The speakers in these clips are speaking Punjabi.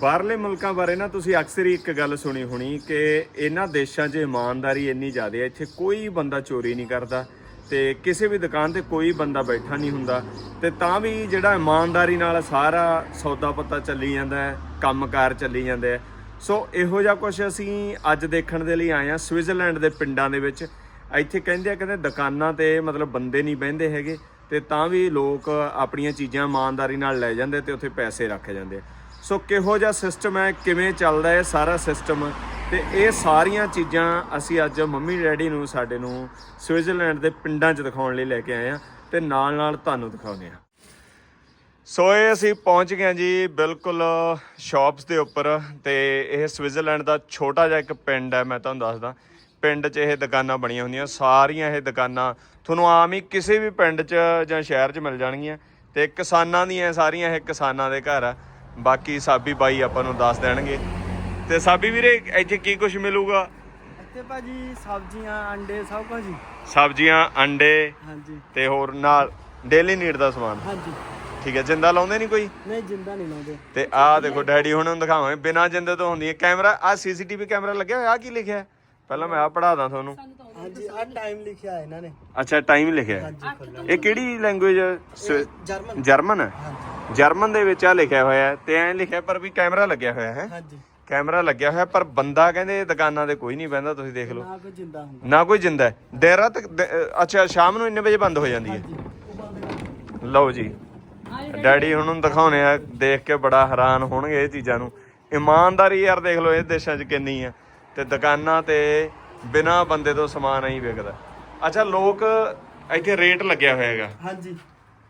ਬਾਹਰਲੇ ਮੁਲਕਾਂ ਬਾਰੇ ਨਾ ਤੁਸੀਂ ਅਕਸਰ ਹੀ ਇੱਕ ਗੱਲ ਸੁਣੀ ਹੋਣੀ ਕਿ ਇਹਨਾਂ ਦੇਸ਼ਾਂ 'ਚ ਇਮਾਨਦਾਰੀ ਇੰਨੀ ਜ਼ਿਆਦਾ ਹੈ, ਇੱਥੇ ਕੋਈ ਬੰਦਾ ਚੋਰੀ ਨਹੀਂ ਕਰਦਾ ਤੇ ਕਿਸੇ ਵੀ ਦੁਕਾਨ ਤੇ ਕੋਈ ਬੰਦਾ ਬੈਠਾ ਨਹੀਂ ਹੁੰਦਾ ਤੇ ਤਾਂ ਵੀ ਜਿਹੜਾ ਇਮਾਨਦਾਰੀ ਨਾਲ ਸਾਰਾ ਸੌਦਾ ਪੱਤਾ ਚੱਲੀ ਜਾਂਦਾ ਹੈ, ਕੰਮਕਾਰ ਚੱਲੀ ਜਾਂਦੇ ਹੈ ਸੋ ਇਹੋ ਜਿਹਾ ਕੁਝ ਅਸੀਂ ਅੱਜ ਦੇਖਣ ਦੇ ਲਈ ਆਏ ਆ ਸਵਿਟਜ਼ਰਲੈਂਡ ਦੇ ਪਿੰਡਾਂ ਦੇ ਵਿੱਚ ਇੱਥੇ ਕਹਿੰਦੇ ਆ ਕਹਿੰਦੇ ਦੁਕਾਨਾਂ ਤੇ ਮਤਲਬ ਬੰਦੇ ਨਹੀਂ ਬਹਿੰਦੇ ਹੈਗੇ ਤੇ ਤਾਂ ਵੀ ਲੋਕ ਆਪਣੀਆਂ ਚੀਜ਼ਾਂ ਇਮਾਨਦਾਰੀ ਨਾਲ ਲੈ ਜਾਂਦੇ ਤੇ ਉੱਥੇ ਪੈਸੇ ਰੱਖ ਜਾਂਦੇ ਆ। ਸੋ ਕਿਹੋ ਜਿਹਾ ਸਿਸਟਮ ਹੈ, ਕਿਵੇਂ ਚੱਲਦਾ ਹੈ ਸਾਰਾ ਸਿਸਟਮ ਤੇ ਇਹ ਸਾਰੀਆਂ ਚੀਜ਼ਾਂ ਅਸੀਂ ਅੱਜ ਮੰਮੀ ਡੈਡੀ ਨੂੰ, ਸਾਡੇ ਨੂੰ ਸਵਿਟਜ਼ਰਲੈਂਡ ਦੇ ਪਿੰਡਾਂ 'ਚ ਦਿਖਾਉਣ ਲਈ ਲੈ ਕੇ ਆਏ ਆ ਤੇ ਨਾਲ ਨਾਲ ਤੁਹਾਨੂੰ ਦਿਖਾਉਂਦੇ ਆ ਸੋ ਇਹ ਅਸੀਂ ਪਹੁੰਚ ਗਏ ਹਾਂ ਜੀ ਬਿਲਕੁਲ ਸ਼ਾਪਸ ਦੇ ਉੱਪਰ ਤੇ ਇਹ ਸਵਿਟਜ਼ਰਲੈਂਡ ਦਾ ਛੋਟਾ ਜਿਹਾ ਇੱਕ ਪਿੰਡ ਹੈ, ਮੈਂ ਤੁਹਾਨੂੰ ਦੱਸਦਾ। ਪਿੰਡ 'ਚ ਇਹ ਦੁਕਾਨਾਂ ਬਣੀਆਂ ਹੁੰਦੀਆਂ, ਸਾਰੀਆਂ ਇਹ ਦੁਕਾਨਾਂ ਤੁਹਾਨੂੰ ਆਮ ਹੀ ਕਿਸੇ ਵੀ ਪਿੰਡ 'ਚ ਜਾਂ ਸ਼ਹਿਰ 'ਚ ਮਿਲ ਜਾਣਗੀਆਂ ਤੇ ਕਿਸਾਨਾਂ ਦੀਆਂ ਸਾਰੀਆਂ ਇਹ ਕਿਸਾਨਾਂ ਦੇ ਘਰ ਆ। ਬਾਕੀ ਸਾਬੀ ਬਾਈ ਆਪਾਂ ਨੂੰ ਦੱਸ ਦੇਣਗੇ। ਤੇ ਸਾਬੀ ਵੀਰੇ ਇੱਥੇ ਕੀ ਕੁਝ ਮਿਲੂਗਾ? ਇੱਥੇ ਭਾਜੀ ਸਬਜ਼ੀਆਂ ਅੰਡੇ ਸਭ ਕੁਝ ਜੀ। ਸਬਜ਼ੀਆਂ ਅੰਡੇ ਹਾਂਜੀ। ਤੇ ਹੋਰ ਨਾਲ ਡੇਲੀ ਨੀਡ ਦਾ ਸਮਾਨ। ਹਾਂਜੀ। ਠੀਕ ਹੈ ਜਿੰਦਾ ਲਾਉਂਦੇ ਨਹੀਂ ਕੋਈ? ਨਹੀਂ ਜਿੰਦਾ ਨਹੀਂ ਲਾਉਂਦੇ। ਤੇ ਆਹ ਦੇਖੋ ਡੈਡੀ ਹੁਣ ਨੂੰ ਦਿਖਾਵਾਂਗੇ। ਬਿਨਾ ਜਿੰਦੇ ਤੋਂ ਹੁੰਦੀ ਹੈ। ਕੈਮਰਾ ਆ ਸੀਸੀਟੀਵੀ ਕੈਮਰਾ ਲੱਗਿਆ ਹੋਇਆ ਆ ਕੀ ਲਿਖਿਆ? ਪਹਿਲਾਂ ਮੈਂ ਆ ਪੜਾਦਾ ਤੁਹਾਨੂੰ। ਹਾਂਜੀ ਆ ਟਾਈਮ ਲਿਖਿਆ ਹੈ ਇਹਨਾਂ ਨੇ। ਅੱਛਾ ਟਾਈਮ ਲਿਖਿਆ ਹੈ। ਹਾਂਜੀ ਖੋਲ੍ਹੋ। ਇਹ ਕਿਹੜੀ ਲੈਂਗੁਏਜ ਜਰਮਨ। ਜਰਮਨ? ਹੈ ਹਾਂਜੀ। ਜਰਮਨ ਦੇ ਵਿੱਚ ਆ ਲਿਖਿਆ ਹੋਇਆ ਹੈ ਤੇ ਐਂ ਲਿਖਿਆ ਪਰ ਵੀ ਕੈਮਰਾ ਲੱਗਿਆ ਹੋਇਆ ਹੈ। ਹਾਂਜੀ। ਕੈਮਰਾ ਲੱਗਿਆ ਹੋਇਆ ਪਰ ਬੰਦਾ ਕਹਿੰਦੇ ਦੁਕਾਨਾਂ ਤੇ ਕੋਈ ਨਹੀਂ ਬਹਿੰਦਾ ਤੁਸੀਂ ਦੇਖ ਲਓ। ਨਾ ਕੋਈ ਜਿੰਦਾ ਹੁੰਦਾ। ਨਾ ਕੋਈ ਜਿੰਦਾ ਹੈ। ਦੇਰ ਰਾਤ ਦ- ਅੱਛਾ ਸ਼ਾਮ ਨੂੰ ਇੰਨੇ ਵਜੇ ਬੰਦ ਹੋ ਜਾਂਦੀ ਹੈ। ਲਓ ਜੀ। ਡੈਡੀ ਹੁਣ ਨੂੰ ਦਿਖਾਉਣੇ ਆ ਦੇਖ ਕੇ ਬੜਾ ਹੈਰਾਨ ਹੋਣਗੇ ਇਹ ਚੀਜ਼ਾਂ ਨੂੰ। ਇਮਾਨਦਾਰੀ ਯਾਰ ਦੇਖ ਲਓ ਇਹ ਦੇਸ਼ਾਂ 'ਚ ਕਿੰਨੀ ਆ। ਤੇ ਦੁਕਾਨਾਂ ਤੇ ਬਿਨਾ ਬੰਦੇ ਤੋਂ ਸਮਾਨ ਨਹੀਂ ਵਿਕਦਾ ਅੱਛਾ ਲੋਕ ਇੱਥੇ ਰੇਟ ਲੱਗਿਆ ਹੋਇਆ ਹੈਗਾ ਹਾਂਜੀ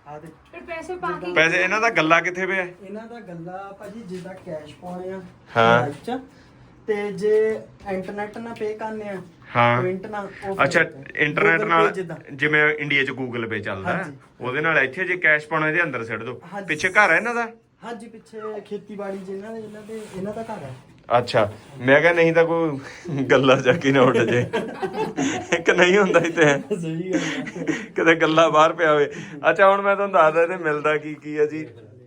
ਆ ਦੇ ਫਿਰ ਪੈਸੇ ਪਾ ਕੇ ਪੈਸੇ ਇਹਨਾਂ ਦਾ ਗੱਲਾ ਕਿੱਥੇ ਪਿਆ ਹੈ? ਇਹਨਾਂ ਦਾ ਗੱਲਾ ਭਾਜੀ ਜਿੱਦਾਂ ਕੈਸ਼ ਪਾਉਣੇ ਆ ਹਾਂ। live 'ਚ, ਤੇ ਜੇ ਇੰਟਰਨੈਟ ਨਾਲ ਪੇ ਕਰਨੇ ਆ ਹਾਂ ਪ੍ਰਿੰਟ ਨਾਲ ਉਹ ਅੱਛਾ ਇੰਟਰਨੈਟ ਨਾਲ ਜਿੱਦਾਂ। ਜਿਵੇਂ ਇੰਡੀਆ 'ਚ ਗੂਗਲ ਪੇ ਚੱਲਦਾ ਹੈ, ਹਾਂਜੀ। ਉਹਦੇ ਨਾਲ ਇੱਥੇ ਜੇ ਕੈਸ਼ ਪਾਉਣਾ ਇਹਦੇ ਅੰਦਰ ਸਿੱਟ ਦਿਓ ਹਾਂਜੀ। ਪਿੱਛੇ ਘਰ ਹੈ ਇਹਨਾਂ ਦਾ ਹਾਂਜੀ ਪਿੱਛੇ ਖੇਤੀਬਾੜੀ ਜਿਨ੍ਹਾਂ ਦੇ ਇਹਨਾਂ ਦੇ ਇਹਨਾਂ ਦਾ ਘਰ ਹੈ ਅੱਛਾ ਮੈਂ ਕਿਹਾ ਨਹੀਂ ਤਾਂ ਕੋਈ ਗੱਲਾਂ ਚੱਕੀ ਨਾ ਉੱਡ ਜੇ। ਇੱਕ ਨਹੀਂ ਹੁੰਦਾ ਇੱਥੇ। ਸਹੀ ਗੱਲ ਹੈ ਕਿਤੇ ਗੱਲਾਂ ਬਾਹਰ ਪਿਆ ਹੋਵੇ। ਅੱਛਾ ਹੁਣ ਮੈਂ ਤੁਹਾਨੂੰ ਦੱਸਦਾ ਤੇ ਮਿਲਦਾ ਕੀ ਕੀ ਆ ਜੀ।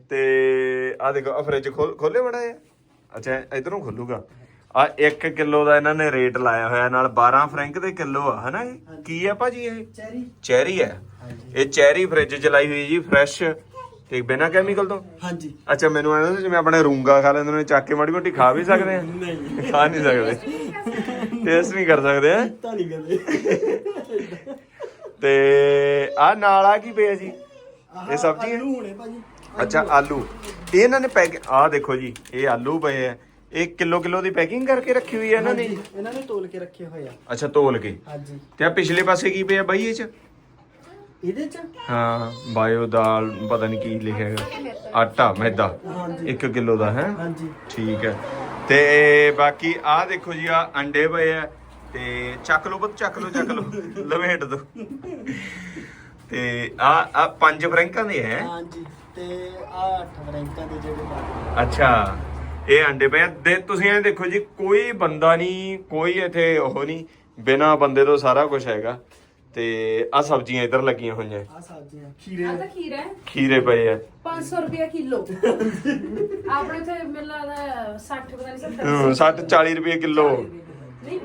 ਤੇ ਆ ਦੇਖੋ ਆ ਫ੍ਰਿਜ ਖੋਲੇ ਬੜਾ ਹੈ ਅੱਛਾ ਇਧਰੋਂ ਖੁੱਲੂਗਾ। ਆ 1 ਕਿਲੋ ਦਾ ਇਹਨਾਂ ਨੇ ਰੇਟ ਲਾਇਆ ਹੋਇਆ ਨਾਲ 12 ਫਰੈਂਕ ਦੇ ਕਿਲੋ ਆ ਹਨਾ ਕੀ ਆ ਭਾਜੀ ਇਹ? ਚੈਰੀ। ਚੈਰੀ ਹੈ ਇਹ ਚੈਰੀ ਫ੍ਰਿਜ ਚ ਲਾਈ ਹੋਈ ਜੀ ਫਰੈਸ਼ ਤੇ ਬਿਨਾ ਕੈਮੀਕਲ ਤੋਂ? ਹਾਂਜੀ। ਅੱਛਾ ਮੈਨੂੰ ਐਂ ਜਿਵੇਂ ਆਪਣੇ ਰੂੰਗਾ ਖਾ ਲੈਂਦੇ ਨੇ ਚੱਕ ਕੇ ਮਾੜੀ ਮੋਟੀ ਖਾ ਵੀ ਸਕਦੇ ਆ? ਨਹੀਂ। ਖਾ ਨਹੀਂ ਸਕਦੇ। ਟੇਸਟ ਨਹੀਂ ਕਰ ਸਕਦੇ ਆ? ਤਾਂ ਨਹੀਂ ਕਰਦੇ ਤੇ ਆ ਨਾਲ ਆ ਕੀ ਪਿਆ ਜੀ? ਇਹ ਸਬਜ਼ੀ ਹੈ ਆਲੂ ਹੋਣੇ ਭਾਜੀ। ਅੱਛਾ ਆਲੂ। ਇਹ ਇਹਨਾਂ ਨੇ ਪੈਕ ਆ ਦੇਖੋ ਜੀ ਇਹ ਆਲੂ ਪਏ ਆ। ਇਹ ਕਿਲੋ ਕਿਲੋ ਦੀ ਪੈਕਿੰਗ ਕਰਕੇ ਰੱਖੀ ਹੋਈ ਹੈ ਇਹਨਾਂ ਨੇ? ਇਹਨਾਂ ਨੇ ਤੋਲ ਕੇ ਰੱਖੇ ਹੋਏ ਆ। ਅੱਛਾ ਤੋਲ ਕੇ। ਹਾਂਜੀ। ਤੇ ਆ ਪਿਛਲੇ ਪਾਸੇ ਕੀ ਪਿਆ ਬਾਈ ਇਹ ਚ? ਇਹਦੇ ਚ? ਹਾਂ ਬਾਇਓ ਦਾਲ ਪਤਾ ਨਹੀਂ ਕੀ ਲਿਖਿਆ ਹੈਗਾ ਆਟਾ ਮੈਦਾ ਹਾਂਜੀ। 1 ਕਿਲੋ ਦਾ ਹੈ? ਹਾਂਜੀ। ਠੀਕ ਹੈ। ਤੇ ਬਾਕੀ ਆ ਦੇਖੋ ਜੀ ਆ ਅੰਡੇ ਪਏ ਆ। ਤੇ ਚੱਕ ਲਓ ਪੁੱਤ ਚੱਕ ਲਓ ਚੱਕ ਲਓ। ਲਵੇਟ ਦੋ। ਤੇ ਆ ਆ ਪੰਜ ਫਰੈਂਕਾਂ ਦੇ ਹੈ? ਹਾਂਜੀ। ਤੇ ਆ ਅੱਠ ਬਰੈਂਕਾਂ ਦੇ ਜਿਹੜੇ ਬਾਕੀ ਅੱਛਾ। ਇਹ ਅੰਡੇ ਪਏ ਆ। ਦੇ ਤੁਸੀਂ ਇਹ ਦੇਖੋ ਜੀ ਕੋਈ ਬੰਦਾ ਨਹੀਂ ਕੋਈ ਇੱਥੇ ਉਹ ਨਹੀਂ ਬਿਨਾ ਬੰਦੇ ਤੋਂ ਸਾਰਾ ਕੁਝ ਹੈਗਾ। ਤੇ ਆ ਸਬਜ਼ੀਆਂ ਇੱਧਰ ਲੱਗੀਆਂ ਹੋਈਆਂ। ਆ ਸਬਜ਼ੀਆਂ ਖੀਰੇ। ਆ ਤਾਂ ਖੀਰਾ ਹੈ। ਖੀਰੇ ਪਏ ਆ। 500 ਰੁਪਏ ਕਿਲੋ। ਆਪਣੇ ਤੇ ਮੈਨੂੰ ਲੱਗਦਾ 60 ਪਤਾ ਨਹੀਂ 70 ਹੂੰ, 60 40 ਰੁਪਏ ਕਿਲੋ। ਨਹੀਂ।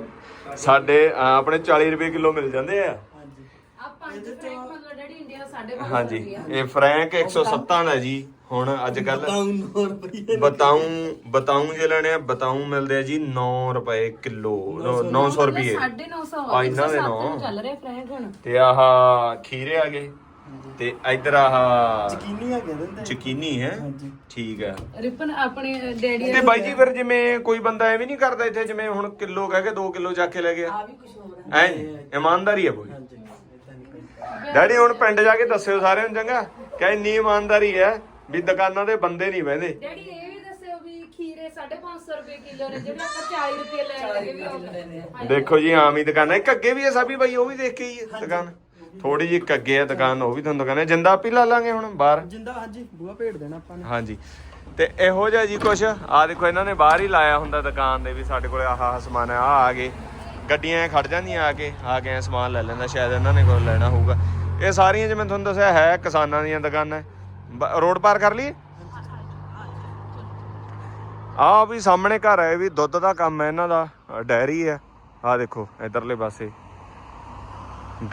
ਸਾਡੇ ਅਹ, ਆਪਣੇ 40 ਰੁਪਏ ਕਿਲੋ ਮਿਲ ਜਾਂਦੇ ਆ। ਹਾਂਜੀ ਆ ਪੰਜ ਫਰੈਂਕ ਮਤਲਬ ਡੈਡੀ ਇੰਡੀਆ ਸਾਡੇ ਕੋਲ ਹਾਂਜੀ ਇਹ ਫਰੈਂਕ 170 ਦਾ ਜੀ। ਹੁਣ ਅੱਜ ਕੱਲ ਬਤਾਉਂ 9 ਰੁਪਏ ਬਤਾਉਂ ਬਤਾਉਂ ਜੇ ਲੈਣੇ ਆ ਬਤਾਉਂ ਮਿਲਦੇ ਆ ਜੀ 9 ਰੁਪਏ ਕਿਲੋ 900 ਰੁਪਏ। 950 ਆ ਇਹਨਾਂ ਦੇ ਨੌ। ਚੱਲ ਰਿਹਾ ਫਰੈਂਕ ਹੁਣ। ਤੇ ਆਹ ਖੀਰੇ ਆ ਗਏ ਤੇ ਇਧਰ ਆਹ ਚਕੀਨੀ ਆ ਕਹਿੰਦੇ ਨੇ ਚਕੀਨੀ ਹੈ? ਹਾਂਜੀ। ਠੀਕ ਹੈ ਰਿਪਨ ਆਪਣੇ ਡੈਡੀ ਤੇ ਬਾਈ ਜੀ ਫਿਰ ਜਿਵੇਂ ਕੋਈ ਬੰਦਾ ਐਵੇਂ ਨਹੀਂ ਕਰਦਾ ਇੱਥੇ ਜਿਵੇਂ ਹੁਣ ਕਿਲੋ ਕਹਿ ਕੇ 2 ਕਿਲੋ ਚੱਕ ਕੇ ਲੈ ਗਿਆ। ਆ ਵੀ ਕੁਝ ਹੋਰ ਹੈ? ਐ ਇਮਾਨਦਾਰੀ ਹੈ ਕੋਈ? ਡੈਡੀ ਹੁਣ ਪਿੰਡ ਜਾ ਕੇ ਦੱਸਿਓ ਸਾਰਿਆਂ ਨੂੰ ਚੰਗਾ। ਕਿ ਇੰਨੀ ਇਮਾਨਦਾਰੀ ਹੈ ਵੀ ਦੁਕਾਨਾਂ ਦੇ ਬੰਦੇ ਨਹੀਂ ਬਹਿੰਦੇ। ਡੈਡੀ ਇਹ ਵੀ ਦੱਸਿਓ ਵੀ ਖੀਰੇ 550 ਰੁਪਏ ਕਿਲੋ ਨੇ ਜਿਹੜੇ ਆਪਾਂ 40 ਰੁਪਏ ਲੈ ਲਗੇ ਵੀ ਉਹ ਦੇਖੋ ਜੀ ਆਮ ਹੀ ਦੁਕਾਨ ਹੈ। ਇੱਕ ਅੱਗੇ ਵੀ ਹੈ ਸਾਬੀ ਬਾਈ ਉਹ ਵੀ ਦੇਖ ਕੇ ਹੀ ਹੈ ਦੁਕਾਨ। ਥੋੜੀ ਜਿਹੀ ਇੱਕ ਅੱਗੇ ਹੈ ਦੁਕਾਨ ਉਹ ਵੀ ਤੁਹਾਨੂੰ ਦੁਕਾਨ ਹੈ। ਜਿੰਦਾ ਆਪੀ ਲਾ ਲਾਂਗੇ ਹੁਣ ਬਾਹਰ। ਜਿੰਦਾ ਹਾਂਜੀ ਬੂਆ ਭੇੜ ਦੇਣਾ ਆਪਾਂ ਨੇ। ਹਾਂਜੀ। ਤੇ ਇਹੋ ਜਿਹਾ ਜੀ ਕੁਛ ਆ ਦੇਖੋ ਇਹਨਾਂ ਨੇ ਬਾਹਰ ਹੀ ਲਾਇਆ ਹੁੰਦਾ ਦੁਕਾਨ ਦੇ ਵੀ ਸਾਡੇ ਕੋਲੇ ਆਹ ਆਹ ਸਮਾਨ ਹੈ ਆ ਆ ਗਏ। ਗੱਡੀਆਂ ਐਂ ਖੜ ਜਾਂਦੀਆਂ ਆ ਕੇ ਆ ਕੇ ਐਂ ਸਮਾਨ ਲੈ ਲੈਂਦਾ ਸ਼ਾਇਦ ਇਹਨਾਂ ਨੇ ਕੋਲ ਲੈਣਾ ਹੋਊਗਾ। ਇਹ ਸਾਰੀਆਂ ਜਿਵੇਂ ਤੁਹਾਨੂੰ ਦੱਸਿਆ ਹੈ ਕਿਸਾਨਾਂ ਦੀਆਂ ਦੁਕਾਨਾਂ। ਬ- ਰੋਡ ਪਾਰ ਕਰ ਲਈ ਆ ਵੀ ਸਾਹਮਣੇ ਘਰ ਹੈ ਇਹ ਵੀ ਦੁੱਧ ਦਾ ਕੰਮ ਹੈ ਇਹਨਾਂ ਦਾ, ਆਹ ਡੈਰੀ ਹੈ ਆ ਦੇਖੋ, ਇਧਰਲੇ ਪਾਸੇ।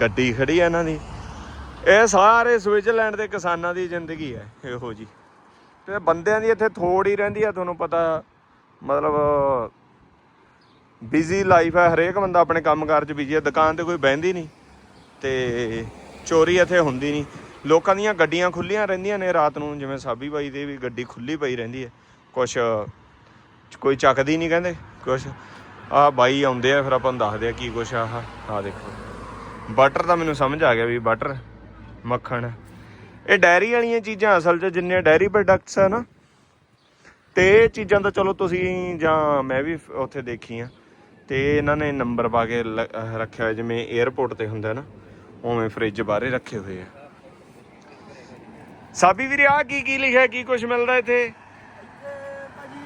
ਗੱਡੀ ਖੜੀ ਹੈ ਇਹਨਾਂ ਦੀ। ਇਹ ਸਾਰੇ ਸਵਿਟਜ਼ਰਲੈਂਡ ਦੇ ਕਿਸਾਨਾਂ ਦੀ ਜ਼ਿੰਦਗੀ ਹੈ ਇਹੋ ਜੀ। ਤੇ ਬੰਦਿਆਂ ਦੀ ਇੱਥੇ ਥੋੜ ਹੀ ਰਹਿੰਦੀ ਹੈ ਤੁਹਾਨੂੰ ਪਤਾ, ਮਤਲਬ ਬਿਜ਼ੀ ਲਾਈਫ ਹੈ ਹਰੇਕ ਬੰਦਾ ਆਪਣੇ ਕੰਮਕਾਰ 'ਚ ਬਿਜ਼ੀ ਹੈ ਦੁਕਾਨ ਤੇ ਕੋਈ ਬਹਿੰਦੀ ਨਹੀਂ, ਤੇ ਚੋਰੀ ਇੱਥੇ ਹੁੰਦੀ ਨਹੀਂ। ਲੋਕਾਂ ਦੀਆਂ ਗੱਡੀਆਂ ਖੁੱਲੀਆਂ ਰਹਿੰਦੀਆਂ ਨੇ ਰਾਤ ਨੂੰ, ਜਿਵੇਂ ਸਾਬੀ ਬਾਈ ਦੇ ਵੀ ਗੱਡੀ ਖੁੱਲੀ ਪਈ ਰਹਿੰਦੀ ਹੈ। ਕੁਛ, ਕੋਈ ਚੱਕਦੀ ਨਹੀਂ ਕਹਿੰਦੇ, ਕੁਛ। ਆ ਬਾਈ ਆਉਂਦੇ ਆ, ਫਿਰ ਆਪਾਂ ਨੂੰ ਦੱਸਦੇ ਆ ਕੀ ਕੁਛ ਆ, ਆਹ ਆ ਦੇਖੋ। ਬਟਰ ਤਾਂ ਮੈਨੂੰ ਸਮਝ ਆ ਗਿਆ ਵੀ ਬਟਰ, ਮੱਖਣ। ਇਹ ਡੈਰੀ ਵਾਲੀਆਂ ਚੀਜ਼ਾਂ ਅਸਲ 'ਚ ਜਿੰਨੇ ਡੈਰੀ ਪ੍ਰੋਡਕਟਸ ਆ ਨਾ, ਤੇ ਇਹ ਚੀਜ਼ਾਂ ਤਾਂ ਚਲੋ ਤੁਸੀਂ ਜਾਂ ਮੈਂ ਵੀ ਫ- ਉੱਥੇ ਦੇਖੀਆਂ। ਤੇ ਇਹਨਾਂ ਨੇ ਨੰਬਰ ਪਾ ਕੇ ਲ- ਰੱਖਿਆ ਹੋਇਆ, ਜਿਵੇਂ 에어ਪੋਰਟ ਤੇ ਹੁੰਦਾ ਨਾ, ਉਵੇਂ ਫ੍ਰਿਜ ਬਾਹਰੇ ਰੱਖੇ ਹੋਏ ਆ। ਸਾਬੀ ਵੀਰੇ ਆ ਕੀ ਕੀ ਲਿਖਿਆ ਕੀ ਕੁਝ ਮਿਲਦਾ ਇੱਥੇ? ਭਾਜੀ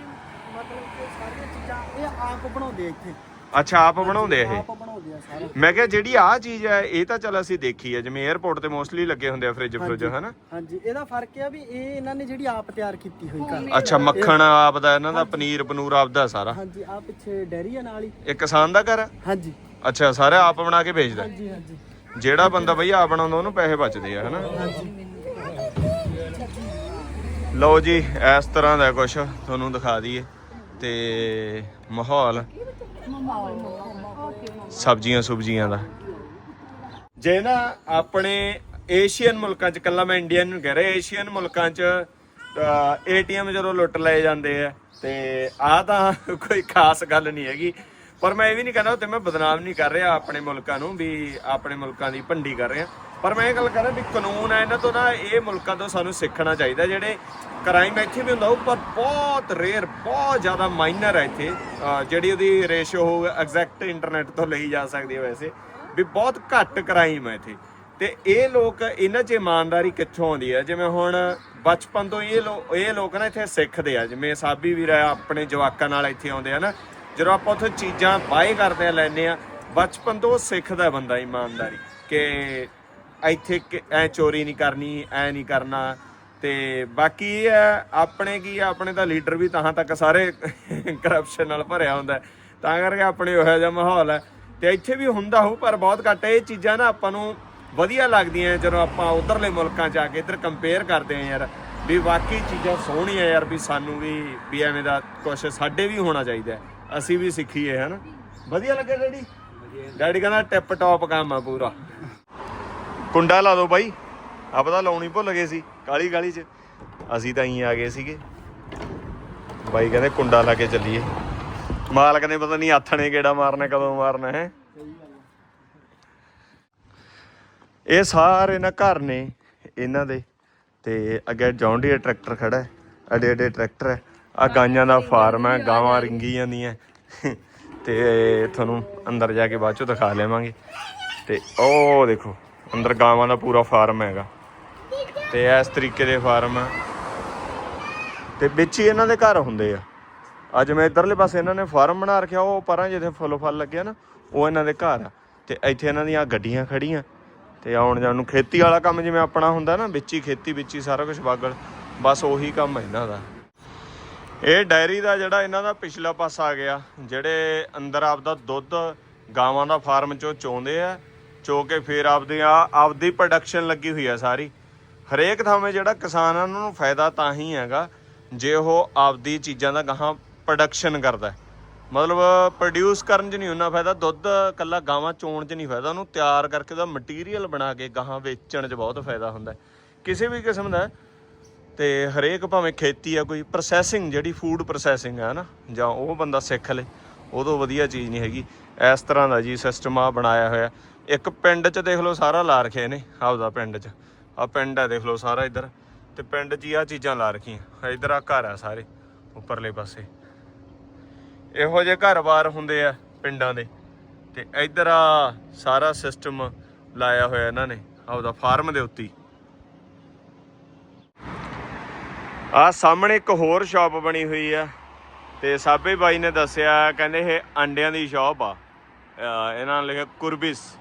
ਮਤਲਬ ਕਿ ਸਾਰੀਆਂ ਚੀਜ਼ਾਂ ਇਹ ਆਪ ਬਣਾਉਂਦੇ ਆ ਇੱਥੇ। ਅੱਛਾ ਆਪ ਬਣਾਉਂਦੇ ਆ ਇਹ? ਆਪ ਬਣਾਉਂਦੇ ਆ ਸਾਰਾ। ਮੈਂ ਕਿਹਾ ਜਿਹੜੀ ਆ ਚੀਜ਼ ਹੈ ਇਹ ਤਾਂ ਚਲ ਅਸੀਂ ਦੇਖੀ ਹੈ ਜਿਵੇਂ 에어ਪੋਰਟ ਤੇ ਮੋਸਟਲੀ ਲੱਗੇ ਹੁੰਦੇ ਆ ਫ੍ਰਿਜ ਫ੍ਰਿਜ ਹਨਾ? ਹਾਂਜੀ ਇਹਦਾ ਫ਼ਰਕ ਇਹ ਆ ਵੀ ਇਹ ਇਹਨਾਂ ਨੇ ਜਿਹੜੀ ਆਪ ਤਿਆਰ ਕੀਤੀ ਹੋਈ ਘਰ। ਅੱਛਾ ਮੱਖਣ ਆਪ ਦਾ ਇਹਨਾਂ ਦਾ ਪਨੀਰ ਪਨੂਰ ਆਪ ਦਾ ਸਾਰਾ? ਹਾਂਜੀ ਆ ਪਿੱਛੇ ਡੈਰੀ ਆ ਨਾਲ ਹੀ। ਇਹ ਕਿਸਾਨ ਦਾ ਘਰ ਹੈ? ਹਾਂਜੀ। ਅੱਛਾ ਸਾਰਾ ਆਪ ਬਣਾ ਕੇ ਵੇਚਦਾ ਹਾਂਜੀ ਹਾਂਜੀ। ਜਿਹੜਾ ਬੰਦਾ ਬਈ ਆਪ ਬਣਾਉਂਦਾ ਉਹਨੂੰ ਪੈਸੇ ਬਚਦੇ ਆ ਹਨਾ? ਲਓ ਜੀ, ਇਸ ਤਰ੍ਹਾਂ ਦਾ ਕੁਝ ਤੁਹਾਨੂੰ ਦਿਖਾ ਦਈਏ ਤੇ ਮਾਹੌਲ। ਸਬਜ਼ੀਆਂ ਸੁਬਜ਼ੀਆਂ ਦਾ। ਜੇ ਨਾ ਆਪਣੇ ਏਸ਼ੀਅਨ ਮੁਲਕਾਂ ਚ, ਕੱਲਾ ਮੈਂ ਇੰਡੀਅਨ ਨੂੰ ਕਹਿ ਰਿਹਾ ਏਸ਼ੀਅਨ ਮੁਲਕਾਂ ਚ ਏਟੀਐਮ ਜਦੋਂ ਲੁੱਟ ਲਏ ਜਾਂਦੇ ਆ, ਤੇ ਆ ਤਾਂ ਕੋਈ ਖਾਸ ਗੱਲ ਨਹੀਂ ਹੈਗੀ। ਪਰ ਮੈਂ ਇਹ ਵੀ ਨਹੀਂ ਕਹਿੰਦਾ ਤੇ ਮੈਂ ਬਦਨਾਮ ਨਹੀਂ ਕਰ ਰਿਹਾ ਆਪਣੇ ਮੁਲਕਾਂ ਨੂੰ ਵੀ ਆਪਣੇ ਮੁਲਕਾਂ ਦੀ ਭੰਡੀ ਕਰ ਰਿਹਾ। ਪਰ ਮੈਂ ਇਹ ਗੱਲ ਕਰ ਰਿਹਾ ਵੀ ਕਾਨੂੰਨ ਹੈ, ਇਹਨਾਂ ਤੋਂ ਨਾ ਇਹ ਮੁਲਕਾਂ ਤੋਂ ਸਾਨੂੰ ਸਿੱਖਣਾ ਚਾਹੀਦਾ, ਜਿਹੜੇ ਕ੍ਰਾਈਮ ਇੱਥੇ ਵੀ ਹੁੰਦਾ, ਉਹ ਪਰ ਬਹੁਤ ਰੇਅਰ ਬਹੁਤ ਜ਼ਿਆਦਾ ਮਾਈਨਰ ਹੈ ਇੱਥੇ। ਜਿਹੜੀ ਉਹਦੀ ਰੇਸ਼ੋ ਹੋ ਐਗਜ਼ੈਕਟ ਇੰਟਰਨੈਟ ਤੋਂ ਲਈ ਜਾ ਸਕਦੀ ਹੈ ਵੈਸੇ, ਵੀ ਬਹੁਤ ਘੱਟ ਕ੍ਰਾਈਮ ਹੈ ਇੱਥੇ। ਤੇ ਇਹ ਲੋਕ, ਇਹਨਾਂ 'ਚ ਇਮਾਨਦਾਰੀ ਕਿੱਥੋਂ ਆਉਂਦੀ ਹੈ? ਜਿਵੇਂ ਹੁਣ ਬਚਪਨ ਤੋਂ ਇਹ ਲੋਕ ਇਹ ਲੋਕ ਨਾ ਇੱਥੇ ਸਿੱਖਦੇ ਆ, ਜਿਵੇਂ ਸਾਬੀ ਵੀਰ ਆ ਆਪਣੇ ਜਵਾਕਾਂ ਨਾਲ ਇੱਥੇ ਆਉਂਦੇ ਆ ਨਾ ਜਦੋਂ ਆਪਾਂ ਉੱਥੇ ਚੀਜ਼ਾਂ ਬਾਏ ਕਰਦੇ ਆ ਲੈਨੇ ਆ ਬਚਪਨ ਤੋਂ ਉਹ ਸਿੱਖਦਾ ਬੰਦਾ ਇਮਾਨਦਾਰੀ ਕਿ ਇੱਥੇ ਕਿ- ਐ ਚੋਰੀ ਨਹੀਂ ਕਰਨੀ ਐ ਨਹੀਂ ਕਰਨਾ। ਤੇ ਬਾਕੀ ਇਹ ਹੈ ਆਪਣੇ ਕੀ ਆ, ਆਪਣੇ ਤਾਂ ਲੀਡਰ ਵੀ ਤਾਂ ਤੱਕ ਸਾਰੇ ਕਰਪਸ਼ਨ ਨਾਲ ਭਰਿਆ ਹੁੰਦਾ ਤਾਂ ਕਰਕੇ ਆਪਣੇ ਉਹੋ ਜਿਹਾ ਮਾਹੌਲ ਹੈ। ਤੇ ਇੱਥੇ ਵੀ ਹੁੰਦਾ ਹੋਊ ਪਰ ਬਹੁਤ ਘੱਟ ਇਹ ਚੀਜ਼ਾਂ ਨਾ ਆਪਾਂ ਨੂੰ ਵਧੀਆ ਲੱਗਦੀਆਂ ਜਦੋਂ ਆਪਾਂ ਉਧਰਲੇ ਮੁਲਕਾਂ 'ਚ ਆ ਕੇ ਇੱਧਰ ਕੰਪੇਅਰ ਕਰਦੇ ਆ ਯਾਰ ਵੀ ਵਾਕਈ ਚੀਜ਼ਾਂ ਸੋਹਣੀਆਂ ਯਾਰ ਵੀ ਸਾਨੂੰ ਵੀ ਵੀ ਐਵੇਂ ਦਾ ਕੁਝ ਸਾਡੇ ਵੀ ਹੋਣਾ ਚਾਹੀਦਾ ਅਸੀਂ ਵੀ ਸਿੱਖੀਏ, ਹਨਾ? ਵਧੀਆ ਲੱਗਿਆ ਡੈਡੀ? ਡੈਡੀ ਕਹਿੰਦਾ ਟਿਪ ਟੌਪ ਕੰਮ ਆ ਪੂਰਾ। ਕੁੰਡਾ ਲਾ ਦਿਓ ਬਾਈ। ਆਪਾਂ ਤਾਂ ਲਾਉਣੀ ਭੁੱਲ ਗਏ ਸੀ ਕਾਲੀ ਕਾਲੀ ਚ। ਅਸੀਂ ਤਾਂ ਹੀ ਆ ਗਏ ਸੀਗੇ। ਬਾਈ ਕਹਿੰਦੇ ਕੁੰਡਾ ਲਾ ਕੇ ਚੱਲੀਏ। ਮਾਲਕ ਨੇ ਪਤਾ ਨਹੀਂ ਹੱਥ ਨੇ ਕਿਹੜਾ ਮਾਰਨਾ, ਕਦੋਂ ਮਾਰਨਾ, ਹੈ? ਇਹ ਸਾਰੇ ਨਾ ਘਰ ਨੇ, ਇਹਨਾਂ ਦੇ। ਤੇ ਅੱਗੇ ਜੌਂਡੀਆ ਟਰੈਕਟਰ ਖੜਾ ਹੈ। ਅਡੇ ਅਡੇ ਟਰੈਕਟਰ ਹੈ। ਆ ਗਾਈਆਂ ਦਾ ਫਾਰਮ ਹੈ, ਗਾਵਾਂ ਰਿੰਗੀ ਜਾਂਦੀਆਂ। ਤੇ ਤੁਹਾਨੂੰ ਅੰਦਰ ਜਾ ਕੇ ਬਾਅਦ ਚੋਂ ਦਿਖਾ ਲਵਾਂਗੇ ਤੇ ਉਹ ਦੇਖੋ, ਅੰਦਰ ਗਾਵਾਂ ਦਾ ਪੂਰਾ ਫਾਰਮ ਹੈਗਾ। ਤੇ ਇਸ ਤਰੀਕੇ ਦੇ ਫਾਰਮ ਆ। ਤੇ ਵਿੱਚ ਹੀ ਇਹਨਾਂ ਦੇ ਘਰ ਹੁੰਦੇ ਆ। ਅੱਜ ਮੈਂ ਇਧਰਲੇ ਪਾਸੇ ਇਹਨਾਂ ਨੇ ਫਾਰਮ ਬਣਾ ਰੱਖਿਆ, ਉਹ ਪਰਾਂ ਜਿੱਥੇ ਫੁੱਲ ਫਲ ਲੱਗਿਆ ਨਾ, ਉਹ ਇਹਨਾਂ ਦੇ ਘਰ ਆ। ਤੇ ਇੱਥੇ ਇਹਨਾਂ ਦੀਆਂ ਗੱਡੀਆਂ ਖੜੀਆਂ ਤੇ ਆਉਣ ਜਾਣ ਨੂੰ ਖੇਤੀ ਵਾਲਾ ਕੰਮ ਜਿਵੇਂ ਆਪਣਾ ਹੁੰਦਾ ਨਾ, ਵਿੱਚ ਹੀ ਖੇਤੀ, ਵਿੱਚ ਹੀ ਸਾਰਾ ਕੁਝ ਬਾਗਲ। ਬਸ ਉਹੀ ਕੰਮ ਇਹਨਾਂ ਦਾ। ਇਹ ਡਾਇਰੀ ਦਾ ਜਿਹੜਾ ਇਹਨਾਂ ਦਾ ਪਿਛਲਾ ਪਾਸਾ ਆ ਗਿਆ, ਜਿਹੜੇ ਅੰਦਰ ਆਪਦਾ ਦੁੱਧ ਗਾਵਾਂ ਦਾ ਫਾਰਮ ਚੋਂ ਚੋਂਦੇ ਆ, ਚੋ ਕੇ ਫਿਰ ਆਪਦੀ ਆ, ਆਪਦੀ ਪ੍ਰੋਡਕਸ਼ਨ ਲੱਗੀ ਹੋਈ ਆ ਸਾਰੀ। ਹਰੇਕ ਥਾਵੇਂ ਜਿਹੜਾ ਕਿਸਾਨਾਂ ਆ ਨੂੰ ਫਾਇਦਾ ਤਾਂ ਹੀ ਹੈਗਾ, ਜੇ ਉਹ ਆਪਦੀ ਚੀਜ਼ਾਂ ਦਾ ਗਾਹਾਂ ਪ੍ਰੋਡਕਸ਼ਨ ਕਰਦਾ। ਮਤਲਬ ਪ੍ਰੋਡਿਊਸ ਕਰਨ 'ਚ ਨਹੀਂ ਉਹਨਾਂ ਫਾਇਦਾ, ਦੁੱਧ ਕੱਲਾ ਗਾਵਾਂ ਚੋਣ 'ਚ ਨਹੀਂ ਫਾਇਦਾ, ਉਹਨੂੰ ਤਿਆਰ ਕਰਕੇ ਉਹਦਾ ਮਟੀਰੀਅਲ ਬਣਾ ਕੇ ਗਾਹਾਂ ਵੇਚਣ 'ਚ ਬਹੁਤ ਫਾਇਦਾ ਹੁੰਦਾ। ਕਿਸੇ ਵੀ ਕਿਸਮ ਦਾ ਤੇ ਹਰੇਕ ਭਾਵੇਂ ਖੇਤੀ ਆ, ਕੋਈ ਪ੍ਰੋਸੈਸਿੰਗ ਜਿਹੜੀ ਫੂਡ ਪ੍ਰੋਸੈਸਿੰਗ ਆ ਨਾ, ਜਾਂ ਉਹ ਬੰਦਾ ਸਿੱਖ ਲੇ, ਉਦੋਂ ਵਧੀਆ ਚੀਜ਼ ਨਹੀਂ ਹੈਗੀ। ਇਸ ਤਰ੍ਹਾਂ ਦਾ ਜੀ ਸਿਸਟਮ ਆ ਬਣਾਇਆ ਹੋਇਆ। ਇੱਕ ਪਿੰਡ 'ਚ ਦੇਖ ਲਓ ਸਾਰਾ ਲਾ ਰੱਖਿਆ ਨੇ, ਆਪਦਾ ਪਿੰਡ 'ਚ। ਆ ਪਿੰਡ ਆ ਦੇਖ ਲਓ ਸਾਰਾ ਇੱਧਰ। ਤੇ ਪਿੰਡ 'ਚ ਹੀ ਆ ਚੀਜ਼ਾਂ ਲਾ ਰੱਖੀਆਂ। ਇੱਧਰ ਆ ਘਰ ਆ ਸਾਰੇ, ਉੱਪਰਲੇ ਪਾਸੇ। ਇਹੋ ਜਿਹੇ ਘਰ-ਬਾਰ ਹੁੰਦੇ ਆ ਪਿੰਡਾਂ ਦੇ। ਤੇ ਇੱਧਰ ਆ ਸਾਰਾ ਸਿਸਟਮ ਲਾਇਆ ਹੋਇਆ ਇਹਨਾਂ ਨੇ, ਆਪਦਾ ਫਾਰਮ ਦੇ ਉੱਤੇ ਹੀ ਆ ਸਾਹਮਣੇ ਇੱਕ ਹੋਰ ਸ਼ਾਪ ਬਣੀ ਹੋਈ ਆ ਤੇ ਸਾਬੇ ਬਾਈ ਨੇ ਦੱਸਿਆ, ਕਹਿੰਦੇ ਇਹ ਅੰਡਿਆਂ ਦੀ ਸ਼ਾਪ ਆ। ਇਹਨਾਂ ਨੇ ਲਿਖਿਆ ਕੁਰਬਿਸ।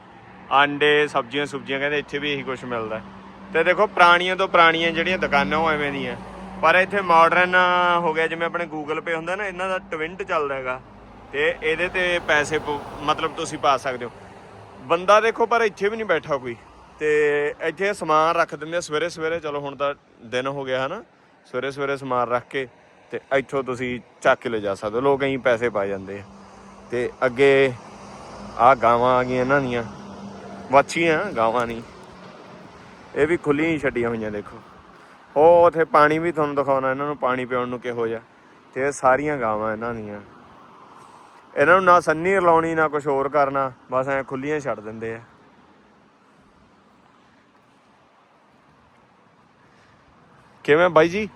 ਆਂਡੇ ਸਬਜ਼ੀਆਂ, ਸੁਬਜ਼ੀਆਂ, ਕਹਿੰਦੇ ਇੱਥੇ ਵੀ ਇਹੀ ਕੁਝ ਮਿਲਦਾ ਹੈ। ਤੇ ਦੇਖੋ, ਪੁਰਾਣੀਆਂ ਤੋਂ ਪੁਰਾਣੀਆਂ ਜਿਹੜੀਆਂ ਦੁਕਾਨਾਂ ਉਹ ਐਵੇਂ ਦੀਆਂ। ਪਰ ਇੱਥੇ ਮਾਡਰਨ ਹੋ ਗਿਆ, ਜਿਵੇਂ ਆਪਣੇ ਗੂਗਲ ਪੇ ਹੁੰਦਾ ਨਾ, ਇਹਨਾਂ ਦਾ ਟਵਿੰਟ ਚੱਲਦਾ ਹੈਗਾ। ਤੇ ਇਹਦੇ ਤੇ ਪੈਸੇ ਪ- ਮਤਲਬ ਤੁਸੀਂ ਪਾ ਸਕਦੇ ਹੋ। ਬੰਦਾ ਦੇਖੋ, ਪਰ ਇੱਥੇ ਵੀ ਨਹੀਂ ਬੈਠਾ ਕੋਈ। ਤੇ ਇੱਥੇ ਸਮਾਨ ਰੱਖ ਦਿੰਦੇ ਸਵੇਰੇ ਸਵੇਰੇ ਚਲੋ ਹੁਣ ਤਾਂ ਦਿਨ ਹੋ ਗਿਆ, ਹਨਾ? ਸਵੇਰੇ ਸਵੇਰੇ ਸਮਾਨ ਰੱਖ ਕੇ ਤੇ ਇੱਥੋਂ ਤੁਸੀਂ ਚੱਕ ਕੇ ਲੈ ਜਾ ਸਕਦੇ ਹੋ। ਲੋਕ ਐਂ ਪੈਸੇ ਪਾ ਜਾਂਦੇ ਆ। ਤੇ ਅੱਗੇ ਆ ਗਾਵਾਂ ਆ ਗਈਆਂ ਇਹਨਾਂ ਦੀਆਂ। ਵੱਛੀਆਂ, ਗਾਵਾਂ ਨਹੀਂ ਇਹ ਵੀ ਖੁੱਲੀਆਂ ਹੀ ਛੱਡੀਆਂ ਹੋਈਆਂ, ਦੇਖੋ। ਉਹ ਉਥੇ ਪਾਣੀ ਵੀ ਤੁਹਾਨੂੰ ਦਿਖਾਉਣਾ, ਇਹਨਾਂ ਨੂੰ ਪਾਣੀ ਪਿਉਣ ਨੂੰ ਕਿਹੋ ਜਿਹਾ। ਤੇ ਇਹ ਸਾਰੀਆਂ ਗਾਵਾਂ ਇਹਨਾਂ ਦੀਆਂ। ਇਹਨਾਂ ਨੂੰ ਨਾ ਸੰਨੀ ਰਲਾਉਣੀ, ਨਾ ਕੁਝ ਹੋਰ ਕਰਨਾ। ਬਸ ਐ ਖੁੱਲੀਆਂ ਛੱਡ ਦਿੰਦੇ ਆ। ਕਿਵੇਂ ਬਾਈ ਜੀ?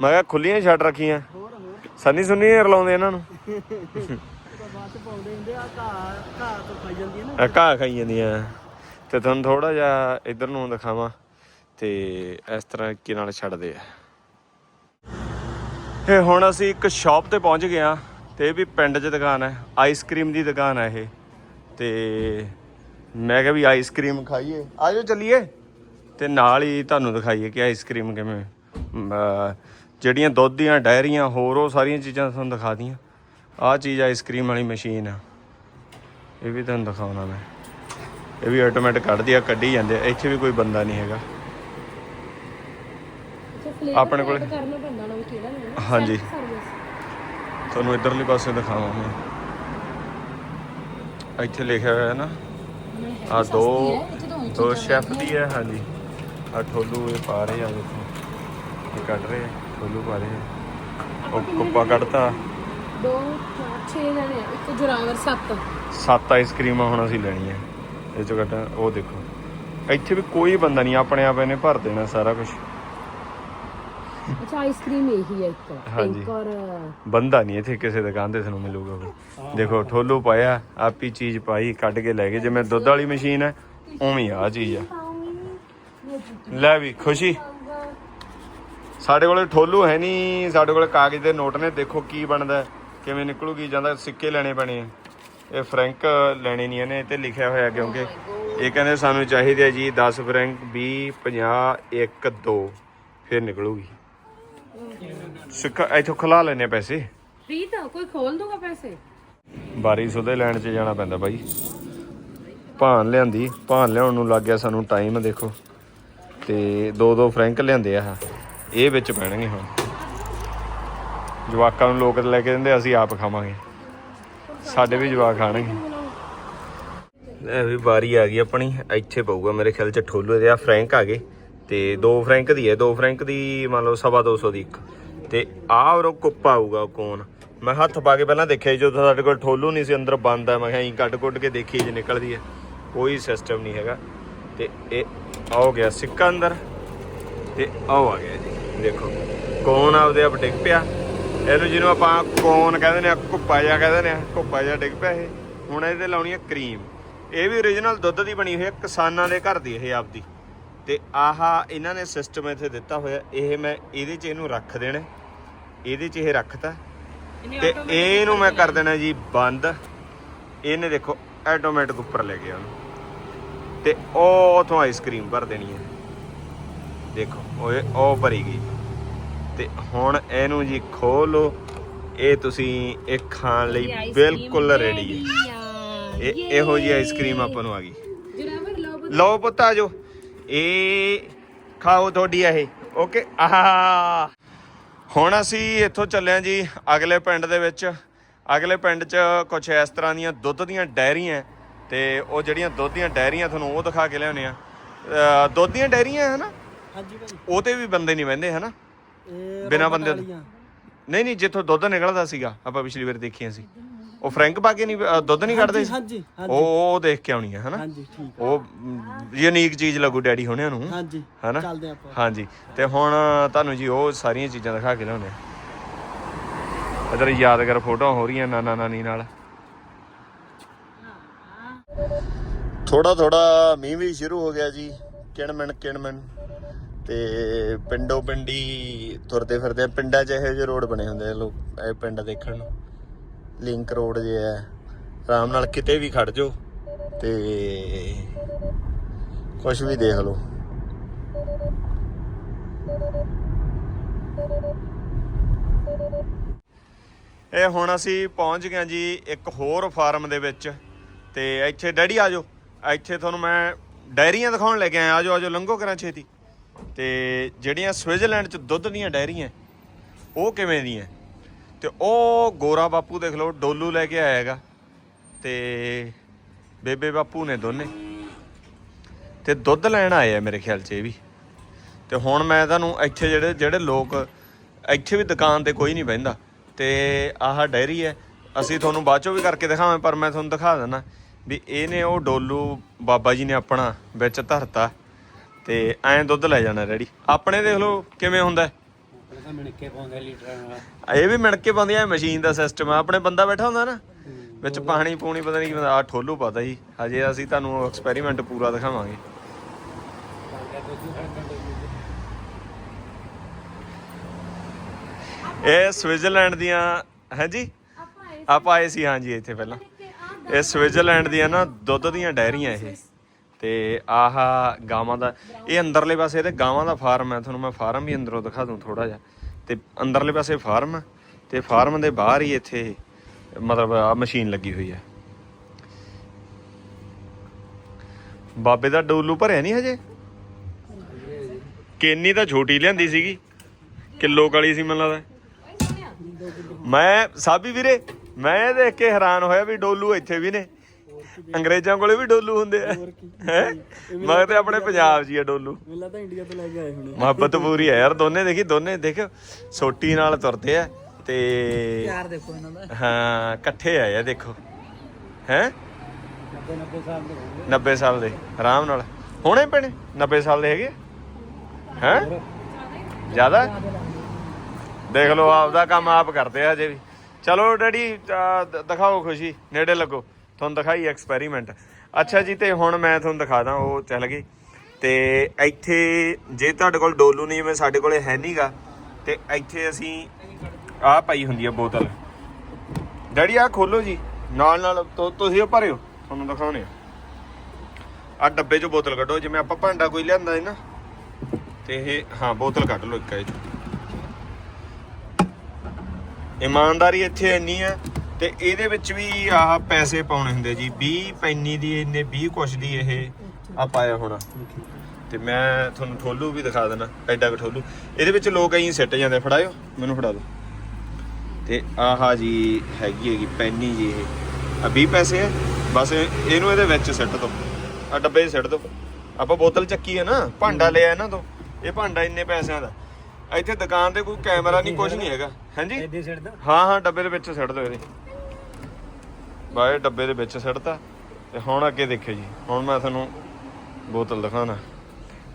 ਮੈਂ ਕਿਹਾ ਖੁੱਲੀਆਂ ਛੱਡ ਰੱਖੀਆਂ। ਹੋਰ ਹੋਰ ਸੰਨੀ ਸੁੰਨੀ ਰਲਾਉਂਦੇ ਇਹਨਾਂ ਨੂੰ। ਬਾਅਦ ਚ ਪਾਉਂਦੇ ਹੁੰਦੇ ਆ ਘਾਹ ਘਾਹ ਤੋਂ ਖਾਈ ਜਾਂਦੀ ਹੈ ਨਾ ਇਹ ਘਾਹ ਖਾਈ ਜਾਂਦੀਆਂ। ਤੇ ਤੁਹਾਨੂੰ ਥੋੜਾ ਜਿਹਾ ਇਧਰ ਨੂੰ ਦਿਖਾਵਾਂ। ਤੇ ਇਸ ਤਰ੍ਹਾਂ ਕੀ ਨਾਲ ਛੱਡਦੇ ਆ। ਇਹ ਹੁਣ ਅਸੀਂ ਇੱਕ ਸ਼ਾਪ ਤੇ ਪਹੁੰਚ ਗਏ ਆ ਤੇ ਇਹ ਵੀ ਪਿੰਡ 'ਚ ਦੁਕਾਨ ਹੈ। ਆਈਸਕ੍ਰੀਮ ਦੀ ਦੁਕਾਨ ਹੈ ਇਹ। ਤੇ ਮੈਂ ਕਿਹਾ ਵੀ ਆਈਸਕ੍ਰੀਮ ਖਾਈਏ। ਆਜੋ ਚੱਲੀਏ। ਤੇ ਨਾਲ ਹੀ ਤੁਹਾਨੂੰ ਦਿਖਾਈਏ ਕਿ ਆਈਸਕ੍ਰੀਮ ਕਿਵੇਂ ਅਮ, ਜਿਹੜੀਆਂ ਦੁੱਧ ਦੀਆਂ ਡਾਇਰੀਆਂ ਹੋਰ ਉਹ ਸਾਰੀਆਂ ਚੀਜ਼ਾਂ ਤੁਹਾਨੂੰ ਦਿਖਾ ਦੀਆਂ ਆਹ ਚੀਜ਼ ਆਈਸਕ੍ਰੀਮ ਵਾਲੀ ਮਸ਼ੀਨ ਆ। ਇਹ ਵੀ ਤੁਹਾਨੂੰ ਦਿਖਾਉਣਾ ਮੈਂ। ਇਹ ਵੀ ਆਟੋਮੈਟਿਕ ਕੱਢਦੀ ਆ ਕੱਢੀ ਜਾਂਦੇ ਆ। ਇੱਥੇ ਵੀ ਕੋਈ ਬੰਦਾ ਨਹੀਂ ਹੈਗਾ। ਆਪਣੇ ਕੋਲੇ- ਹਾਂਜੀ। ਤੁਹਾਨੂੰ ਇਧਰਲੇ ਪਾਸੇ ਦਿਖਾਵਾਂ ਮੈਂ। ਇੱਥੇ ਲਿਖਿਆ ਹੋਇਆ ਹੈ ਨਾ ਆ ਦੋ ਦੋ ਸ਼ੈਫ ਦੀ ਹੈ ਹਾਂਜੀ। ਆ ਠੋਲੂ ਇਹ ਪਾ ਰਹੇ ਆ ਦੇਖੋ। ਇਹ ਕੱਢ ਰਹੇ ਆ। ਠੋਲੂ ਪਾ ਰਹੇ ਆ। ਉਹ ਕੁੱਪਾ ਕੱਢਤਾ। ਦੋ ਚਾਰ ਛੇ ਜਣੇ ਆ, ਇੱਕ ਜੁਰਾਵਰ ਸੱਤ। ਸੱਤ ਆਈਸਕ੍ਰੀਮਾਂ ਹੁਣ ਅਸੀਂ ਲੈਣੀਆਂ। ਇਹ ਚੋਂ ਕੱਢ ਉਹ ਦੇਖੋ। ਇੱਥੇ ਵੀ ਕੋਈ ਬੰਦਾ ਨਹੀਂ ਆਪਣੇ ਆਪ ਇਹਨੇ ਭਰ ਦੇਣਾ ਸਾਰਾ ਕੁਝ ਅੱਛਾ ਆਈਸਕ੍ਰੀਮ ਇਹੀ ਹੈ ਇੱਕ। ਹਾਂਜੀ। ਪਿੰਕ ਔਰ ਬੰਦਾ ਨਹੀਂ ਇੱਥੇ ਕਿਸੇ ਦੁਕਾਨ ਤੇ ਤੁਹਾਨੂੰ ਮਿਲੂਗਾ ਕੋਈ। ਦੇਖੋ ਠੋਲੂ ਪਾਇਆ ਆਪੀ ਚੀਜ਼ ਪਾਈ ਕੱਢ ਕੇ ਲੈ ਗਏ। ਜਿਵੇਂ ਦੁੱਧ ਵਾਲੀ ਮਸ਼ੀਨ ਹੈ ਉਵੇਂ ਆ ਚੀਜ਼ ਆ। ਲੈ ਵੀ ਖੁਸ਼ੀ। ਸਾਡੇ ਕੋਲੇ ਠੋਲੂ ਹੈ ਨਹੀਂ ਸਾਡੇ ਕੋਲੇ ਕਾਗਜ਼ ਦੇ ਨੋਟ ਨੇ ਦੇਖੋ ਕੀ ਬਣਦਾ ਕਿਵੇਂ ਨਿਕਲੂਗੀ ਜਾਂਦਾ ਸਿੱਕੇ ਲੈਣੇ ਪੈਣੇ ਆ। ਇਹ ਫਰੈਂਕ ਲੈਣੇ ਨਹੀਂ ਇਹਨੇ ਤੇ ਲਿਖਿਆ ਹੋਇਆ ਕਿਉਂਕਿ ਇਹ ਕਹਿੰਦੇ ਸਾਨੂੰ ਚਾਹੀਦੇ ਆ ਜੀ 10 ਫਰੈਂਕ 20 50 1 2 ਫਿਰ ਨਿਕਲੂਗੀ। ਸਿੱਕਾ ਇੱਥੋਂ ਖਲਾ ਲੈਣੇ ਪੈਸੇ। ਪ੍ਰੀਤ ਕੋਈ ਖੋਲ ਦੂਗਾ ਪੈਸੇ? ਬਾਰੀ ਸੁਦੇ ਲੈਣ 'ਚ ਜਾਣਾ ਪੈਂਦਾ ਬਾਈ। ਭਾਨ ਲਿਆਂਦੀ ਭਾਨ ਲਿਆਉਣ ਨੂੰ ਲੱਗ ਗਿਆ ਸਾਨੂੰ ਟਾਈਮ ਦੇਖੋ। ਤੇ ਦੋ ਦੋ ਫਰੈਂਕ ਲਿਆਂਦੇ ਆ। ਇਹ ਵਿੱਚ ਪੈਣਗੇ ਹੁਣ। ਜਵਾਕਾਂ ਨੂੰ ਲੋਕ ਲੈ ਕੇ ਦਿੰਦੇ ਅਸੀਂ ਆਪ ਖਾਵਾਂਗੇ। ਸਾਡੇ ਵੀ ਜਵਾਕ ਖਾਣਗੇ। ਇਹ ਵੀ ਵਾਰੀ ਆ ਗਈ ਆਪਣੀ ਇੱਥੇ ਪਊਗਾ ਮੇਰੇ ਖਿਆਲ 'ਚ ਠੋਲੂ ਦੇ ਆ ਫਰੈਂਕ ਆ ਗਏ। ਤੇ ਦੋ ਫਰੈਂਕ ਦੀ ਹੈ ਦੋ ਫਰੈਂਕ ਦੀ ਮੰਨ ਲਓ ਸਵਾ ਦੋ ਸੌ ਦੀ ਇੱਕ। ਤੇ ਆਹ ਉਹ ਕੁੱਪਾ ਆਊਗਾ ਕੋਨ ਮੈਂ ਹੱਥ ਪਾ ਕੇ ਪਹਿਲਾਂ ਦੇਖਿਆ ਸੀ, ਜਦੋਂ ਸਾਡੇ ਕੋਲ ਠੋਲੂ ਨਹੀਂ ਸੀ ਅੰਦਰ ਬੰਦ ਆ ਮੈਂ ਕਿਹਾ ਐਂ ਕੱਢ ਕੁੱਟ ਕੇ ਦੇਖੀ ਜੇ ਨਿਕਲਦੀ ਹੈ। ਕੋਈ ਸਿਸਟਮ ਨਹੀਂ ਹੈਗਾ। ਤੇ ਇਹ ਆ ਗਿਆ ਸਿੱਕਾ ਅੰਦਰ ਤੇ ਆਹ ਆ ਗਿਆ ਜੀ। ਦੇਖੋ ਕੋਨ ਆਪਦੇ ਆਪ ਡਿੱਗ ਪਿਆ? ਇਹਨੂੰ ਜਿਹਨੂੰ ਆਪਾਂ ਕੋਨ ਕਹਿੰਦੇ ਨੇ ਕੁੱਪਾ ਜਿਹਾ ਕਹਿੰਦੇ ਨੇ ਕੁੱਪਾ ਜਿਹਾ ਡਿੱਗ ਪਿਆ ਇਹ। ਹੁਣ ਇਹਦੇ ਲਾਉਣੀ ਹੈ ਕਰੀਮ। ਇਹ ਵੀ origignal ਦੁੱਧ ਦੀ ਬਣੀ ਹੋਈ ਹੈ ਕਿਸਾਨਾਂ ਦੇ ਘਰ ਦੀ ਇਹ ਆਪਦੀ। ਤੇ ਆਹਾ ਇਹਨਾਂ ਨੇ ਸਿਸਟਮ ਇੱਥੇ ਦਿੱਤਾ ਹੋਇਆ ਇਹ ਮੈਂ ਇਹਦੇ 'ਚ ਇਹਨੂੰ ਰੱਖ ਦੇਣਾ। ਇਹਦੇ 'ਚ ਇਹ ਰੱਖਤਾ। ਤੇ ਇਹਨੂੰ ਮੈਂ ਕਰ ਦੇਣਾ ਜੀ ਬੰਦ। ਇਹਨੇ ਦੇਖੋ ਆਟੋਮੈਟਿਕ ਉੱਪਰ ਲੈ ਗਿਆ ਉਹਨੂੰ। ਤੇ ਉਹ ਉਥੋਂ ਆਈਸਕ੍ਰੀਮ ਭਰ ਦੇਣੀ ਹੈ। ਦੇਖੋ। ਓਏ ਉਹ ਭਰੀ ਗਈ। ਤੇ ਹੁਣ ਇਹਨੂੰ ਜੀ ਖੋਲੋ ਇਹ ਤੁਸੀਂ ਇਹ ਖਾਣ ਲਈ ਬਿਲਕੁਲ ਰੈਡੀ ਹੈ ਇਹ ਇਹੋ ਜੀ ਆਈਸਕ੍ਰੀਮ ਆਪਾਂ ਨੂੰ ਆ ਗਈ। ਲਓ ਪੁੱਤ। ਆ ਜਾਓ। ਇਹ ਖਾਓ ਤੁਹਾਡੀ ਇਹ। ਓਕੇ ਆਹ। ਹੁਣ ਅਸੀਂ ਇੱਥੋਂ ਚੱਲੇ ਹਾਂ ਜੀ ਅਗਲੇ ਪਿੰਡ ਦੇ ਵਿੱਚ। ਅਗਲੇ ਪਿੰਡ 'ਚ ਕੁਝ ਇਸ ਤਰ੍ਹਾਂ ਦੀਆਂ ਦੁੱਧ ਦੀਆਂ ਡੈਰੀਆਂ ਤੇ ਉਹ ਜਿਹੜੀਆਂ ਦੁੱਧ ਦੀਆਂ ਡੈਰੀਆਂ ਤੁਹਾਨੂੰ ਉਹ ਦਿਖਾ ਕੇ ਲਿਆਉਣੇ ਆ ਦੁੱਧ ਦੀਆਂ ਡੈਰੀਆਂ ਹੈ ਨਾ? ਹਾਂਜੀ ਉਹ ਤੇ ਵੀ ਬੰਦੇ ਨਹੀਂ ਵਹਿੰਦੇ ਹਨਾ? ਇਹ ਬਿਨਾਂ ਬੰਦੇ ਤੋਂ। ਵਾਲੀਆਂ। ਨਹੀਂ ਨਹੀਂ ਜਿੱਥੋਂ ਦੁੱਧ ਨਿਕਲਦਾ ਸੀਗਾ ਆਪਾਂ ਪਿਛਲੀ ਵਾਰ ਦੇਖੀਆਂ ਸੀ। ਉਹ ਫਰੈਂਕ ਪਾ ਕੇ ਨਹੀਂ ਦੁੱਧ ਨਹੀਂ ਕੱਢਦੇ ਸੀ? ਹਾਂਜੀ ਉਹ ਹਾਂਜੀ। ਉਹ ਦੇਖ ਕੇ ਆਉਣੀ ਹੈ ਹਨਾ? ਹਾਂਜੀ ਠੀਕ ਉਹ ਯੂਨੀਕ ਚੀਜ਼ ਲੱਗੂ ਡੈਡੀ ਹੋਣਿਆਂ ਨੂੰ। ਹਾਂਜੀ ਹਨਾ? ਚੱਲਦੇ ਆਪਾਂ। ਹਾਂਜੀ ਤੇ ਹੁਣ ਤੁਹਾਨੂੰ ਜੀ ਉਹ ਸਾਰੀਆਂ ਚੀਜ਼ਾਂ ਦਿਖਾ ਕੇ ਲਿਆਉਂਦੇ ਆ। ਇਧਰ ਯਾਦਗਾਰ ਫੋਟੋਆਂ ਹੋ ਰਹੀਆਂ ਨਾਨਾ ਨਾਨੀ ਨਾਲ। ਥੋੜਾ ਥੋੜਾ ਮੀਂਹ ਵੀ ਸ਼ੁਰੂ ਹੋ ਗਿਆ ਜੀ। ਕਿਣਮਣ ਕਿਣਮਣ। ਤੇ ਪਿੰਡੋ ਪਿੰਡੀ ਤੁਰਦੇ ਫਿਰਦੇ ਪਿੰਡਾਂ 'ਚ ਇਹੋ ਜਿਹੇ ਰੋਡ ਬਣੇ ਹੁੰਦੇ ਆ ਲੋਕ, ਇਹ ਪਿੰਡ ਦੇਖਣ ਨੂੰ। ਲਿੰਕ ਰੋਡ ਜੇ ਹੈ, ਆਰਾਮ ਨਾਲ ਕਿਤੇ ਵੀ ਖੜ ਜਾਓ ਤੇ ਕੁਝ ਵੀ ਦੇਖ ਲਓ। ਇਹ ਹੁਣ ਅਸੀਂ ਪਹੁੰਚ ਗਏ ਜੀ ਇੱਕ ਹੋਰ ਫਾਰਮ ਦੇ ਵਿੱਚ ਤੇ ਇੱਥੇ ਡੈਡੀ ਆ ਜਾਓ। ਇੱਥੇ ਤੁਹਾਨੂੰ ਮੈਂ ਡਾਇਰੀਆਂ ਦਿਖਾਉਣ ਲੈ ਕੇ ਆਇਆ। ਆਜੋ ਆਜੋ ਲੰਘੋ ਕਰਾਂ ਛੇਤੀ। ਤੇ ਜਿਹੜੀਆਂ ਸਵਿਟਜ਼ਰਲੈਂਡ ਚ ਦੁੱਧ ਦੀਆਂ ਡੈਰੀਆਂ, ਉਹ ਕਿਵੇਂ ਦੀਆਂ? ਤੇ ਉਹ ਗੋਰਾ ਬਾਪੂ ਦੇਖ ਲਓ, ਡੋਲੂ ਲੈ ਕੇ ਆਇਆ ਹੈਗਾ, ਤੇ ਬੇਬੇ ਬਾਪੂ ਨੇ ਦੋਨੇ। ਤੇ ਦੁੱਧ ਲੈਣ ਆਏ ਆ ਮੇਰੇ ਖਿਆਲ 'ਚ ਇਹ ਵੀ। ਤੇ ਹੁਣ ਮੈਂ ਤੁਹਾਨੂੰ ਇੱਥੇ ਜਿਹੜੇ ਜਿਹੜੇ ਲੋਕ, ਇੱਥੇ ਵੀ ਦੁਕਾਨ ਤੇ ਕੋਈ ਨਹੀਂ ਬਹਿੰਦਾ। ਤੇ ਆਹ ਡੈਰੀ ਹੈ, ਅਸੀਂ ਤੁਹਾਨੂੰ ਬਾਅਦ ਚੋਂ ਵੀ ਕਰਕੇ ਦਿਖਾਵਾਂ ਪਰ ਮੈਂ ਤੁਹਾਨੂੰ ਦਿਖਾ ਦਿੰਦਾ ਵੀ ਇਹਨੇ ਉਹ ਡੋਲੂ ਬਾਬਾ ਜੀ ਨੇ ਆਪਣਾ ਵਿੱਚ ਧਰਤਾ। ਤੇ ਐਂ ਦੁੱਧ ਲੈ ਜਾਣਾ ਰੈਡੀ। ਆਪਣੇ ਦੇਖ ਲਓ ਕਿਵੇਂ ਹੁੰਦਾ ਹੈ। ਆਪਣੇ ਤਾਂ ਮਿਣਕੇ ਪਾਉਂਦੇ ਲੀਟਰਾਂ ਨਾਲ। ਇਹ ਵੀ ਮਿਣਕੇ ਪਾਉਂਦੀ ਆ ਮਸ਼ੀਨ ਦਾ ਸਿਸਟਮ ਆ। ਆਪਣੇ ਬੰਦਾ ਬੈਠਾ ਹੁੰਦਾ ਨਾ ਵਿੱਚ ਪਾਣੀ ਪੂਣੀ ਪਤਾ ਨਹੀਂ ਕੀ ਆ ਠੋਲੂ ਪਤਾ ਜੀ। ਹਜੇ ਅਸੀਂ ਤੁਹਾਨੂੰ ਐਕਸਪੈਰੀਮੈਂਟ ਪੂਰਾ ਦਿਖਾਵਾਂਗੇ। ਇਹ ਸਵਿਟਜ਼ਰਲੈਂਡ ਦੀਆਂ ਹੈ ਜੀ? ਆਪਾਂ ਆਏ ਸੀ। ਹਾਂ ਜੀ ਇੱਥੇ ਪਹਿਲਾਂ। ਇਹ ਸਵਿਟਜ਼ਰਲੈਂਡ ਦੀਆਂ ਨਾ ਦੁੱਧ ਦੀਆਂ ਡੈਰੀਆਂ ਇਹ। ਤੇ ਆਹ ਗਾਵਾਂ ਦਾ, ਇਹ ਅੰਦਰਲੇ ਪਾਸੇ ਇਹਦੇ ਗਾਵਾਂ ਦਾ ਫਾਰਮ ਹੈ, ਤੁਹਾਨੂੰ ਮੈਂ ਫਾਰਮ ਵੀ ਅੰਦਰੋਂ ਦਿਖਾ ਦੂੰ ਥੋੜਾ ਜਿਹਾ। ਤੇ ਅੰਦਰਲੇ ਪਾਸੇ ਫਾਰਮ ਹੈ ਤੇ ਫਾਰਮ ਦੇ ਬਾਹਰ ਹੀ ਇੱਥੇ ਮਤਲਬ ਆ ਮਸ਼ੀਨ ਲੱਗੀ ਹੋਈ ਹੈ। ਬਾਬੇ ਦਾ ਡੋਲੂ ਭਰਿਆ ਨਹੀਂ ਹਜੇ? ਕੇਨੀ ਤਾਂ ਛੋਟੀ ਲਿਆਂਦੀ ਸੀਗੀ, ਕਿਲੋ ਕਾਲੀ ਸੀ ਮੈਨੂੰ ਲੱਗਦਾ। ਮੈਂ, ਸਾਬੀ ਵੀਰੇ, ਮੈਂ ਦੇਖ ਕੇ ਹੈਰਾਨ ਹੋਇਆ ਵੀ ਡੋਲੂ ਇੱਥੇ ਵੀ ਨੇ। ਅੰਗਰੇਜ਼ਾਂ ਕੋਲੇ ਵੀ ਡੋਲੂ ਹੁੰਦੇ ਆ। ਹੈ? ਮੈਂ ਤੇ ਆਪਣੇ ਪੰਜਾਬ 'ਚ ਹੀ ਆ ਡੋਲੂ। ਮੇਲਾ ਤਾਂ ਇੰਡੀਆ ਤੋਂ ਲੈ ਕੇ ਆਏ ਹੁਣੇ। ਮੁਹੱਬਤ ਪੂਰੀ ਹੈ ਯਾਰ ਦੋਨੇ ਦੇਖੀ ਦੋਨੇ ਦੇਖ ਸੋਟੀ ਨਾਲ ਤੁਰਦੇ ਆ ਤੇ ਯਾਰ ਦੇਖੋ ਇਹਨਾਂ ਦਾ। ਹਾਂ ਇਕੱਠੇ ਆਏ ਆ ਦੇਖੋ। ਹੈ? 90 90 ਸਾਲ ਦੇ ਹੋਣਗੇ। 90 ਸਾਲ ਦੇ ਆਰਾਮ ਨਾਲ। ਹੋਣੇ ਪੈਣੇ 90 ਸਾਲ ਦੇ ਹੈਗੇ ਹੈ? ਜ਼ਿਆਦਾ? ਦੇਖ ਲਓ ਆਪਦਾ ਕੰਮ ਆਪ ਕਰਦੇ ਆ ਅਜੇ ਵੀ। ਚਲੋ ਡੈਡੀ ਦਿਖਾਓ ਖੁਸ਼ੀ ਨੇੜੇ ਲੱਗੋ। ਤੁਹਾਨੂੰ ਦਿਖਾਈ ਐਕਸਪੈਰੀਮੈਂਟ ਅੱਛਾ ਜੀ, ਤੇ ਹੁਣ ਮੈਂ ਤੁਹਾਨੂੰ ਦਿਖਾ ਦਾਂ, ਉਹ ਚੱਲ ਗਈ। ਤੇ ਇੱਥੇ ਜੇ ਤੁਹਾਡੇ ਕੋਲ ਡੋਲੂ ਨਹੀਂ ਜਿਵੇਂ ਸਾਡੇ ਕੋਲੇ ਹੈ ਨਹੀਂਗਾ ਤੇ ਇੱਥੇ ਅਸੀਂ ਆਹ ਪਾਈ ਹੁੰਦੀ ਆ ਬੋਤਲ। ਡੈਡੀ, ਆਹ ਖੋਲੋ ਜੀ। ਨਾਲ ਨਾਲ ਤੁਸੀਂ ਉਹ ਭਰਿਓ। ਤੁਹਾਨੂੰ ਦਿਖਾਉਣੇ ਆ। ਆਹ ਡੱਬੇ 'ਚੋਂ ਬੋਤਲ ਕੱਢੋ। ਜਿਵੇਂ ਆਪਾਂ ਭਾਂਡਾ ਕੋਈ ਲਿਆਂਦਾ ਹੈ ਨਾ। ਤੇ ਇਹ, ਹਾਂ, ਬੋਤਲ ਕੱਢ ਲਓ ਇੱਕ ਇਹ ਇਮਾਨਦਾਰੀ ਇੱਥੇ ਇੰਨੀ ਹੈ ਤੇ ਇਹਦੇ ਵਿੱਚ ਵੀ ਆਹ ਪੈਸੇ ਪਾਉਣੇ ਹੁੰਦੇ ਜੀ। 20 ਪੈਨੀ ਦੀ ਇੰਨੇ 20 ਕੁਛ ਦੀ ਇਹ ਆ ਪਾਇਆ ਹੋਣਾ। ਤੇ ਮੈਂ ਤੁਹਾਨੂੰ ਠੋਲੂ ਵੀ ਦਿਖਾ ਦੇਣਾ ਐਡਾ ਠੋਲੂ। ਇਹਦੇ ਵਿੱਚ ਲੋਕ ਐਂ ਸਿੱਟ ਜਾਂਦੇ ਫੜਾਇਓ ਮੈਨੂੰ ਫੜਾ ਦਿਓ। ਤੇ ਆਹਾ ਜੀ ਹੈਗੀ ਹੈਗੀ ਪੈਨੀ ਜੀ ਇਹ। ਆ 20 ਪੈਸੇ ਹੈ ਬਸ ਇਹ- ਇਹਨੂੰ ਇਹਦੇ ਵਿੱਚ ਸਿੱਟ ਦਿਓ ਆ ਡੱਬੇ 'ਚ ਸਿੱਟ ਦਿਓ ਆਪਾਂ ਬੋਤਲ ਚੱਕੀ ਹੈ ਨਾ ਭਾਂਡਾ ਲਿਆ ਇਹਨਾਂ ਤੋਂ। ਇਹ ਭਾਂਡਾ ਇੰਨੇ ਪੈਸਿਆਂ ਦਾ। ਇੱਥੇ ਦੁਕਾਨ ਤੇ ਕੋਈ ਕੈਮਰਾ ਨਹੀਂ ਕੁਝ ਨਹੀਂ ਹੈਗਾ। ਹਾਂਜੀ? ਦਾ ਹਾਂ ਹਾਂ ਡੱਬੇ ਦੇ ਵਿੱਚ ਸਿੱਟ ਦਿਓ ਇਹਦੇ। ਬਾਏ ਡੱਬੇ ਦੇ ਵਿੱਚ ਸਿੱਟਤਾ ਤੇ ਹੁਣ ਅੱਗੇ ਦੇਖਿਓ ਜੀ। ਹੁਣ ਮੈਂ ਤੁਹਾਨੂੰ ਬੋਤਲ ਦਿਖਾਣਾ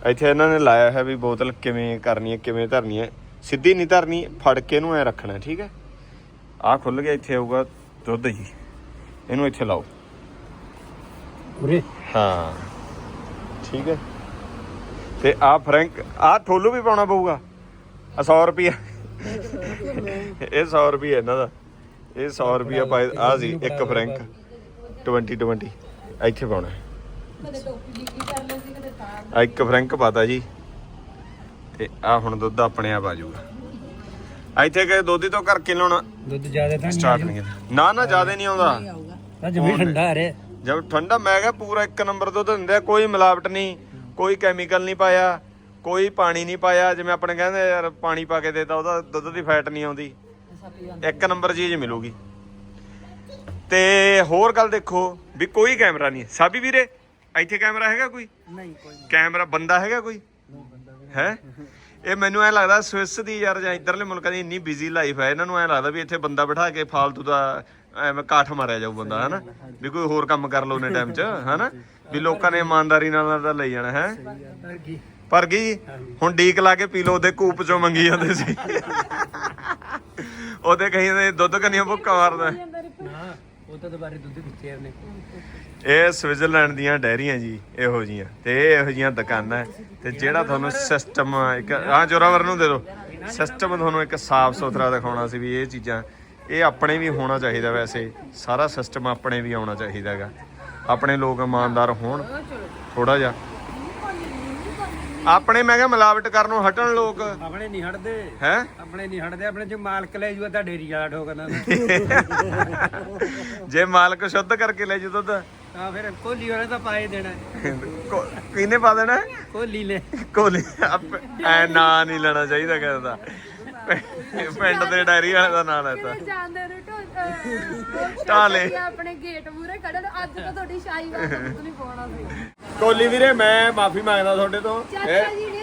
ਇੱਥੇ ਇਹਨਾਂ ਨੇ ਲਾਇਆ ਹੈ ਵੀ ਬੋਤਲ ਕਿਵੇਂ ਕਰਨੀ ਹੈ ਕਿਵੇਂ ਧਰਨੀ ਹੈ। ਸਿੱਧੀ ਨਹੀਂ ਧਰਨੀ ਫੜ ਕੇ ਇਹਨੂੰ ਐ ਰੱਖਣਾ ਠੀਕ ਹੈ? ਆਹ ਖੁੱਲ ਗਿਆ ਇੱਥੇ ਆਊਗਾ ਦੁੱਧ ਜੀ। ਇਹਨੂੰ ਇੱਥੇ ਲਾਓ। ਉਰੇ? ਹਾਂ। ਠੀਕ ਹੈ? ਤੇ ਆ ਫਰੈਂਕ ਆ ਠੋਲੂ ਵੀ ਪਾਉਣਾ ਪਊਗਾ। ਆ 100 ਰੁਪਿਆ ਇਹ 100 ਰੁਪਿਆ ਇਹਨਾਂ ਦਾ। ਇਹ 100 ਰੁਪਿਆ ਪਾਏ ਆ ਸੀ ਇੱਕ ਫਰੈਂਕ 20 20 ਇੱਥੇ ਪਾਉਣਾ ਹੈ। ਕਦੇ ਟੋਪੀ ਲਿਖੀ ਕਰ ਲਈ ਸੀ ਕਦੇ ਤਾਂ। ਆ ਇੱਕ ਫਰੈਂਕ ਪਾਤਾ ਜੀ। ਤੇ ਆ ਹੁਣ ਦੁੱਧ ਆਪਣੇ ਆਪ ਆ ਜਾਊਗਾ। ਇੱਥੇ ਕਿ ਦੁੱਧ ਹੀ ਤੋਂ ਕਰਕੇ ਲਾਉਣਾ ਦੁੱਧ ਜ਼ਿਆਦਾ ਤਾਂ ਸਟਾਰਟ ਨਹੀਂ ਨਾ ਨਾ ਜ਼ਿਆਦਾ ਨਹੀਂ ਆਉਂਦਾ। ਤਾਂ ਜਮੀ ਠੰਡਾ ਆ ਰਿਹਾ ਜਦ ਠੰਡਾ ਮੈਂ ਕਿਹਾ ਪੂਰਾ ਇੱਕ ਨੰਬਰ ਦੁੱਧ ਦਿੰਦੇ ਕੋਈ ਮਿਲਾਵਟ ਨਹੀਂ ਕੋਈ ਕੈਮੀਕਲ ਨਹੀਂ ਪਾਇਆ ਕੋਈ ਪਾਣੀ ਨਹੀਂ ਪਾਇਆ ਜਿਵੇਂ ਆਪਣੇ ਕਹਿੰਦੇ ਯਾਰ ਪਾਣੀ ਪਾ ਕੇ ਦੇਤਾ ਉਹਦਾ ਦੁੱਧ ਦੀ ਫੈਟ ਨਹੀਂ ਆਉਂਦੀ। ਇੱਕ ਨੰਬਰ ਚੀਜ਼ ਮਿਲੂਗੀ। ਤੇ ਹੋਰ ਗੱਲ ਦੇਖੋ ਵੀ ਕੋਈ ਕੈਮਰਾ ਨਹੀਂ। ਸਾਬੀ ਵੀਰੇ ਇੱਥੇ ਕੈਮਰਾ ਹੈਗਾ ਕੋਈ? ਨਹੀਂ ਕੋਈ ਕੈਮਰਾ ਬੰਦਾ ਹੈਗਾ ਕੋਈ? ਹੈ? ਇਹ ਮੈਨੂੰ ਐ ਲੱਗਦਾ ਸਵਿਸ ਦੀ ਯਾਰ ਜਾਂ ਇਧਰਲੇ ਮੁਲਕਾਂ ਦੀ ਇੰਨੀ ਬਿਜ਼ੀ ਲਾਈਫ ਹੈ ਇਹਨਾਂ ਨੂੰ ਐ ਲੱਗਦਾ ਵੀ ਇੱਥੇ ਬੰਦਾ ਬਿਠਾ ਕੇ ਫਾਲਤੂ ਦਾ ਐਵੇਂ ਕਾਠ ਮਾਰਿਆ ਜਾਊ ਬੰਦਾ ਹਨਾ? ਵੀ ਕੋਈ ਹੋਰ ਕੰਮ ਕਰ ਲਓ ਉਹਨੇ ਟਾਈਮ 'ਚ ਹਨਾ? ਵੀ ਲੋਕਾਂ ਨੇ ਇਮਾਨਦਾਰੀ ਨਾਲ ਤਾਂ ਲਈ ਜਾਣਾ ਹੈ। ਪਰ ਕੀ? ਹੁਣ ਡੀਕ ਲਾ ਕੇ ਪੀ ਲਓ ਉਹਦੇ ਕੂਪ ਚੋਂ ਮੰਗੀ ਜਾਂਦੇ ਸੀ। ਉਹਦੇ ਕਹੀਂ ਦੇ ਦੁੱਧ ਕੰਨੀਆਂ ਭੁੱਕਾ ਮਾਰਦਾ। ਨਾ ਉਹ ਤਾਂ ਦੁਬਾਰੇ ਦੁੱਧ ਦਿੱਤੇ ਨੇ ਇਹ ਸਵਿਟਜ਼ਰਲੈਂਡ ਦੀਆਂ ਡੈਰੀਆਂ ਜੀ ਇਹੋ ਜੀਆਂ। ਤੇ ਇਹ ਇਹੋ ਜੀਆਂ ਦੁਕਾਨਾਂ ਤੇ ਜਿਹੜਾ ਤੁਹਾਨੂੰ ਸਿਸਟਮ ਇੱਕ ਹਾਂ ਜੋਰਾਵਰ ਨੂੰ ਦੇ ਦਿਓ। ਸਿਸਟਮ ਤੁਹਾਨੂੰ ਇੱਕ ਸਾਫ਼ ਸੁਥਰਾ ਦਿਖਾਉਣਾ ਸੀ ਵੀ ਇਹ ਚੀਜ਼ਾਂ ਇਹ ਆਪਣੇ ਵੀ ਹੋਣਾ ਚਾਹੀਦਾ ਵੈਸੇ। ਸਾਰਾ ਸਿਸਟਮ ਆਪਣੇ ਵੀ ਆਉਣਾ ਚਾਹੀਦਾ ਹੈਗਾ। ਆਪਣੇ ਲੋਕ ਇਮਾਨਦਾਰ ਹੋਣ। ਥੋੜਾ ਜਿਹਾ। ਆਪਣੇ ਮੈਂ ਕਿਹਾ ਮਿਲਾਵਟ ਕਰਨ ਹਟਣ ਲੋਕ। ਆਪਣੇ ਨਹੀਂ ਹਟਦੇ। ਹੈ? ਆਪਣੇ ਨਹੀਂ ਹਟਦੇ ਆਪਣੇ ਚ ਮਾਲਕ ਲੈ ਜੂਗਾ ਤਾਂ ਡੇਰੀ ਵਾਲਾ ਠੋਕਦਾ ਜੇ ਮਾਲਕ ਸ਼ੁੱਧ ਕਰਕੇ ਲੈ ਜੂ ਦੁੱਧ। ਤਾਂ ਫਿਰ ਕੋਲੀ ਵਾਲੇ ਤਾਂ ਪਾਏ ਦੇਣਾ। ਕਿਹਨੇ ਪਾ ਦੇਣਾ? ਕੋਲੀ ਨੇ ਕੋਲੀ। ਐ ਨਾਂ ਨਹੀਂ ਲੈਣਾ ਚਾਹੀਦਾ ਕਿਸੇ ਦਾ। ਪਿੰਡ ਦੇ ਡਾਇਰੀ ਵਾਲੇ ਦਾ ਨਾਂ ਲੈਤਾ। ਜਾਂਦੇ ਨੇ ਢੋ ਢਾਲੇ। ਆਪਣੇ ਗੇਟ ਮੂਰੇ ਖੜਨ ਅੱਜ ਤਾਂ ਤੁਹਾਡੀ ਸ਼ਾਹੀ ਵਾਲਾ ਦੁੱਧ ਨਹੀਂ ਪਾਉਣਾ ਸੀ। ਕੋਲੀ ਵੀਰੇ ਮੈਂ ਮਾਫੀ ਮੰਗਦਾ ਤੁਹਾਡੇ ਤੋਂ। ਚਾਚਾ ਜੀ ਨੇ।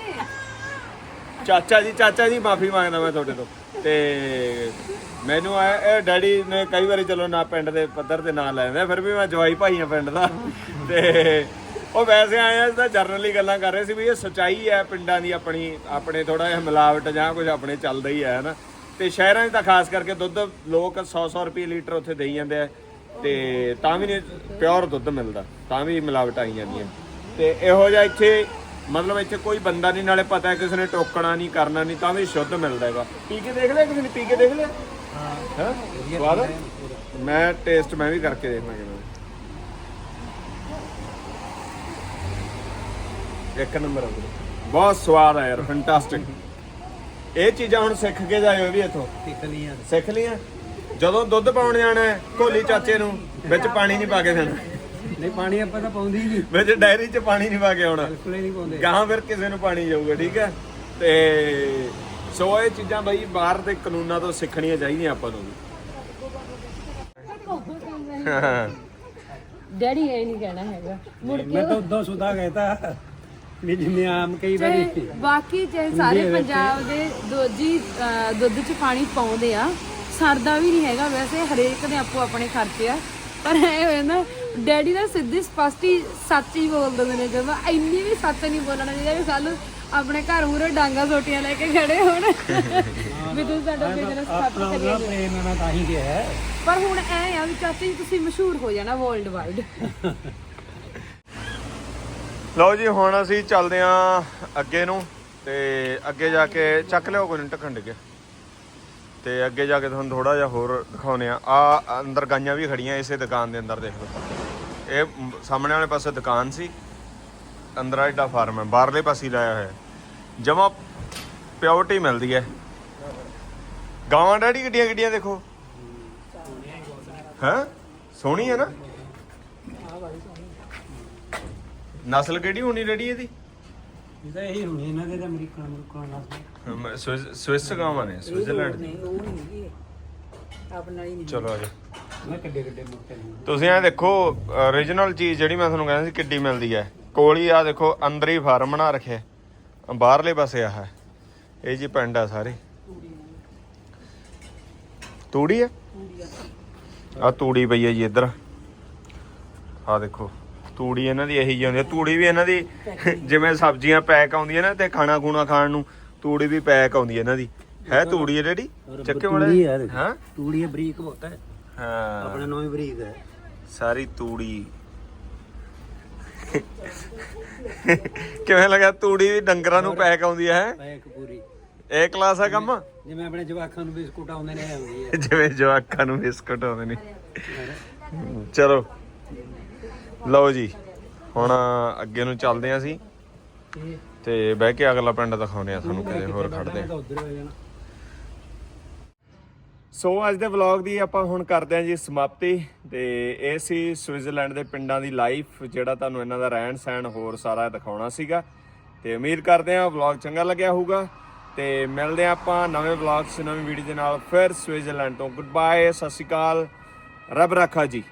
ਚਾਚਾ ਜੀ ਚਾਚਾ ਜੀ ਮਾਫੀ ਮੰਗਦਾ ਮੈਂ ਤੁਹਾਡੇ ਤੋਂ। ਤੇ ਮੈਨੂੰ ਇਹ ਇਹ ਡੈਡੀ ਨੇ ਕਈ ਵਾਰੀ ਚਲੋ ਨਾ ਪਿੰਡ ਦੇ ਪੱਧਰ ਤੇ ਨਾਂ ਲੈ ਲੈਂਦੇ ਫਿਰ ਵੀ ਮੈਂ ਜਵਾਈ ਭਾਈ ਆ ਪਿੰਡ ਦਾ। ਤੇ ਉਹ ਵੈਸੇ ਆਏ ਆ ਤਾਂ ਜਰਨਲੀ ਗੱਲਾਂ ਕਰ ਰਹੇ ਸੀ ਵੀ ਇਹ ਸਚਾਈ ਹੈ ਪਿੰਡਾਂ ਦੀ ਆਪਣੀ ਆਪਣੇ ਥੋੜਾ ਜਿਹਾ ਮਿਲਾਵਟ ਜਾਂ ਕੁਝ ਆਪਣੇ ਚੱਲਦਾ ਹੀ ਹੈ ਹਨਾ? ਤੇ ਸ਼ਹਿਰਾਂ 'ਚ ਤਾਂ ਖਾਸ ਕਰਕੇ ਦੁੱਧ ਲੋਕ 100-100 ਰੁਪਏ ਲੀਟਰ ਉੱਥੇ ਦੇਈ ਜਾਂਦੇ ਆ ਤੇ ਤਾਂ ਵੀ ਨਹੀਂ ਪਿਓਰ ਦੁੱਧ ਮਿਲਦਾ ਤਾਂ ਵੀ ਮਿਲਾਵਟ ਆਈ ਜਾਂਦੀਆਂ ਤੇ ਇਹੋ ਜਿਹਾ ਇੱਥੇ ਮਤਲਬ ਇੱਥੇ ਕੋਈ ਬੰਦਾ ਨਹੀਂ ਨਾਲੇ ਪਤਾ ਹੈ ਕਿਸੇ ਨੇ ਟੋਕਣਾ ਨਹੀਂ ਕਰਨਾ ਨਹੀਂ ਤਾਂ ਵੀ ਸ਼ੁੱਧ ਮਿਲਦਾ ਹੈਗਾ। ਪੀ ਕੇ ਦੇਖ ਲਿਆ ਕਿਸੇ ਨੇ? ਪੀ ਕੇ ਦੇਖ ਲਿਆ? ਹਾਂ। ਆ? ਮੈਂ ਟੇਸਟ ਮੈਂ ਵੀ ਕਰਕੇ ਦੇਖਣਾ ਇੱਕ ਨੰਬਰ ਆ ਵੀਰੇ। ਬਹੁਤ ਸਵਾਦ ਆ ਯਾਰ ਫੈਂਟਾਸਟਿਕ ਇਹ ਚੀਜ਼ਾਂ ਹੁਣ ਸਿੱਖ ਕੇ ਜਾਇਓ ਵੀ ਇੱਥੋਂ। ਸਿੱਖ ਲੀਆਂ ਸਿੱਖ ਲੀਆਂ ਜਦੋਂ ਦੁੱਧ ਪਾਉਣ ਜਾਣਾ ਹੈ ਕੋਲੀ ਚਾਚੇ ਨੂੰ ਵਿੱਚ ਪਾਣੀ ਨਹੀਂ ਪਾ ਕੇ ਦੇਣਾ। ਨਹੀਂ ਪਾਣੀ ਆਪਾਂ ਤਾਂ ਪਾਉਂਦੇ ਹੀ ਨਹੀਂ। ਵਿੱਚ ਡਾਇਰੀ 'ਚ ਪਾਣੀ ਨਹੀਂ ਪਾ ਕੇ ਆਉਣਾ। ਬਿਲਕੁਲ ਹੀ ਨਹੀਂ ਪਾਉਂਦੇ। ਗਾਹਾਂ ਫਿਰ ਕਿਸੇ ਨੂੰ ਪਾਣੀ ਜਾਊਗਾ ਠੀਕ ਹੈ? ਤੇ ਸੋ ਇਹ ਚੀਜ਼ਾਂ ਬਈ ਬਾਹਰ ਦੇ ਕਾਨੂੰਨਾਂ ਤੋਂ ਸਿੱਖਣੀਆਂ ਚਾਹੀਦੀਆਂ ਆਪਾਂ ਨੂੰ ਡੈਡੀ ਇਹ ਨਹੀਂ ਕਹਿਣਾ ਹੈਗਾ। ਮੁੜ ਮੈਂ ਤਾਂ ਉਦੋਂ ਸੁਦਾ ਕਹਿਤਾ। ਵੀ ਜਿੰਨੇ ਆਮ ਕਈ ਚਾਹੇ ਵਾਰੀ ਬਾਕੀ ਚਾਹੇ ਸਾਰੇ ਪੰਜਾਬ ਦੇ ਦੋਜੀ ਅਹ, ਦੁੱਧ ਚ ਪਾਣੀ ਪਾਉਂਦੇ ਆ ਸਰਦਾ ਵੀ ਨਹੀਂ ਹੈਗਾ ਵੈਸੇ ਹਰੇਕ ਦੇ ਆਪੋ ਆਪਣੇ ਖਰਚੇ ਆ। ਪਰ ਐ ਹੋਇਆ ਨਾ ਡੈਡੀ ਦਾ ਸਿੱਧੀ ਸਪਸ਼ਟ ਸੱਚ ਹੀ ਬੋਲ ਦਿੰਦੇ ਨੇ ਜਦੋਂ ਇੰਨੀ ਵੀ ਸੱਚ ਨਹੀਂ ਬੋਲਣਾ ਚਾਹੀਦਾ ਵੀ ਕੱਲ ਆਪਣੇ ਘਰ ਮੂਰੇ ਡਾਂਗਾ ਸੋਟੀਆਂ ਲੈ ਕੇ ਖੜੇ ਹੋਣ। ਵੀ ਤੁਸੀਂ ਸਾਡਾ ਬਿਜ਼ਨਸ ਖਤਮ ਆਪਣਾ ਉਹਦਾ ਕਰੀਏ ਪ੍ਰੇਮ ਮੈਂ ਤਾਂ ਹੀ ਹੈ ਪਰ ਹੁਣ ਐ ਆ ਵੀ ਚਾਚਾ ਜੀ ਤੁਸੀਂ ਮਸ਼ਹੂਰ ਹੋ ਜਾਣਾ ਵਰਲਡ ਵਾਈਡ ਲਓ ਜੀ, ਹੁਣ ਅਸੀਂ ਚੱਲਦੇ ਆਂ ਅੱਗੇ ਨੂੰ ਤੇ ਅੱਗੇ ਜਾ ਕੇ ਚੱਕ ਲਿਓ ਕੋਈ ਨਹੀਂ ਢੱਕਣ ਡਿੱਗੇ। ਤੇ ਅੱਗੇ ਜਾ ਕੇ ਤੁਹਾਨੂੰ ਥੋੜਾ ਜਿਹਾ ਹੋਰ ਦਿਖਾਉਨੇ ਆ ਆ ਅੰਦਰ ਗਾਈਆਂ ਵੀ ਖੜੀਆਂ ਇਸੇ ਦੁਕਾਨ ਦੇ ਅੰਦਰ, ਦੇਖ ਲਓ। ਇਹ ਸਾਹਮਣੇ ਵਾਲੇ ਪਾਸੇ ਦੁਕਾਨ ਸੀ। ਅੰਦਰ ਐਡਾ ਫਾਰਮ ਹੈ, ਬਾਹਰਲੇ ਪਾਸੇ ਲਾਇਆ ਹੋਇਆ ਜਮਾ ਪਿਓਰਟੀ ਮਿਲਦੀ ਹੈ। ਗਾਵਾਂ ਡੈਡੀ ਗੱਡੀਆਂ ਗੱਡੀਆਂ ਦੇਖੋ। ਹੈ? ਸੋਹਣੀ ਹੈ ਨਾ? ਨਸਲ ਕਿਹੜੀ ਹੋਣੀ ਰੈਡੀ ਇਹਦੀ? ਇਹ ਤਾਂ ਇਹੀ ਹੋਣੀ ਇਹਨਾਂ ਦੇ ਤਾਂ ਅਮਰੀਕਨ ਅਮਰੀਕਨ ਨਾਲ ਅਮ, ਸਵਿਸ ਸਵਿਸ ਗਾਵਾਂ ਨੇ ਸਵਿਟਜ਼ਰਲੈਂਡ ਦੀ। ਉਹ ਨਹੀਂ ਆਪਣਾ ਹੀ ਨਹੀਂ। ਚਲੋ ਆ ਜਾਓ। ਮੈਂ ਕਿੱਡੇ ਕਿੱਡੇ ਮੁੱਕੇ ਨੇ। ਤੁਸੀਂ ਇਹ ਦੇਖੋ origignal ਚੀਜ਼ ਜਿਹੜੀ ਮੈਂ ਤੁਹਾਨੂੰ ਕਹਿੰਦਾ ਸੀ ਕਿੱਡੀ ਮਿਲਦੀ ਹੈ। ਕੋਲ ਹੀ ਆ ਦੇਖੋ ਅੰਦਰ ਹੀ ਫਾਰਮ ਬਣਾ ਰੱਖਿਆ ਬਾਹਰਲੇ ਪਾਸੇ ਆ ਹੈ। ਇਹ ਜੀ ਪਿੰਡ ਆ ਸਾਰੇ। ਤੂੜੀ ਆ। ਆ ਤੂੜੀ ਪਈ ਹੈ ਜੀ ਇੱਧਰ। ਆ ਦੇਖੋ। ਤੂੜੀ ਇਹਨਾਂ ਦੀ ਇਹੀ ਜਿਹੀ ਹੁੰਦੀ ਆ। ਤੂੜੀ ਵੀ ਇਹਨਾਂ ਦੀ ਜਿਵੇਂ ਸਬਜ਼ੀਆਂ ਪੈਕ ਆਉਂਦੀਆਂ ਨਾ ਤੇ ਖਾਣਾ ਖੂਣਾ ਖਾਣ ਨੂੰ ਤੂੜੀ ਵੀ ਪੈਕ ਆਉਂਦੀ ਇਹਨਾਂ ਦੀ। ਹੈ ਤੂੜੀ ਹੈ ਡੈਡੀ ਚੱਕੇ ਤੂੜੀ ਹੈ? ਤੂੜੀ ਬਰੀਕ ਬਹੁਤ ਹੈ ਹਾਂ। ਆਪਣਾ ਨਾਮ ਹੀ ਬਰੀਕ ਹੈ ਸਾਰੀ ਤੂੜੀ। ਕਿਵੇਂ ਲੱਗਾ? ਤੂੜੀ ਵੀ ਡੰਗਰਾਂ ਨੂੰ ਪੈਕ ਆਉਂਦੀ ਹੈ? ਪੈਕ ਪੂਰੀ। ਇਹ ਕਲਾਸ ਆ ਕੰਮ? ਜਿਵੇਂ ਆਪਣੇ ਜਵਾਕਾਂ ਨੂੰ ਬਿਸਕੁਟ ਆਉਂਦੇ ਨੇ ਆਉਂਦੀ ਹੈ ਜਿਵੇਂ ਜਵਾਕਾਂ ਨੂੰ ਬਿਸਕਟ ਆਉਂਦੇ ਨੇ। ਚਲੋ। ਲਓ ਜੀ, ਹੁਣ ਅੱਗੇ ਨੂੰ ਚੱਲਦੇ ਆਂ ਅਸੀਂ। ਇਹ ਤੇ ਬਹਿ ਕੇ ਅਗਲਾ ਪਿੰਡ ਦਿਖਾਉਂਦੇ ਆ ਤੁਹਾਨੂੰ ਕਿਤੇ ਹੋਰ ਖੜਦੇ ਤਾਂ ਸੋ ਅੱਜ ਦੇ ਵਲੌਗ ਦੀ ਆਪਾਂ ਹੁਣ ਕਰਦੇ ਹਾਂ ਜੀ ਸਮਾਪਤੀ ਤੇ ਇਹ ਸੀ ਸਵਿਟਜ਼ਰਲੈਂਡ ਦੇ ਪਿੰਡਾਂ ਦੀ ਲਾਈਫ, ਜਿਹੜਾ ਤੁਹਾਨੂੰ ਇਹਨਾਂ ਦਾ ਰਹਿਣ ਸਹਿਣ ਹੋਰ ਸਾਰਾ ਦਿਖਾਉਣਾ ਸੀਗਾ। ਤੇ ਉਮੀਦ ਕਰਦੇ ਹਾਂ ਵਲੌਗ ਚੰਗਾ ਲੱਗਿਆ ਹੋਊਗਾ। ਤੇ ਮਿਲਦੇ ਹਾਂ ਆਪਾਂ ਨਵੇਂ ਵਲੌਗ ਨਵੀਂ ਵੀਡੀਓ ਦੇ ਨਾਲ, ਫਿਰ ਸਵਿਟਜ਼ਰਲੈਂਡ ਤੋਂ। ਗੁੱਡ ਬਾਏ ਸਤਿ ਸ਼੍ਰੀ ਅਕਾਲ, ਰੱਬ ਰੱਖਾ ਜੀ।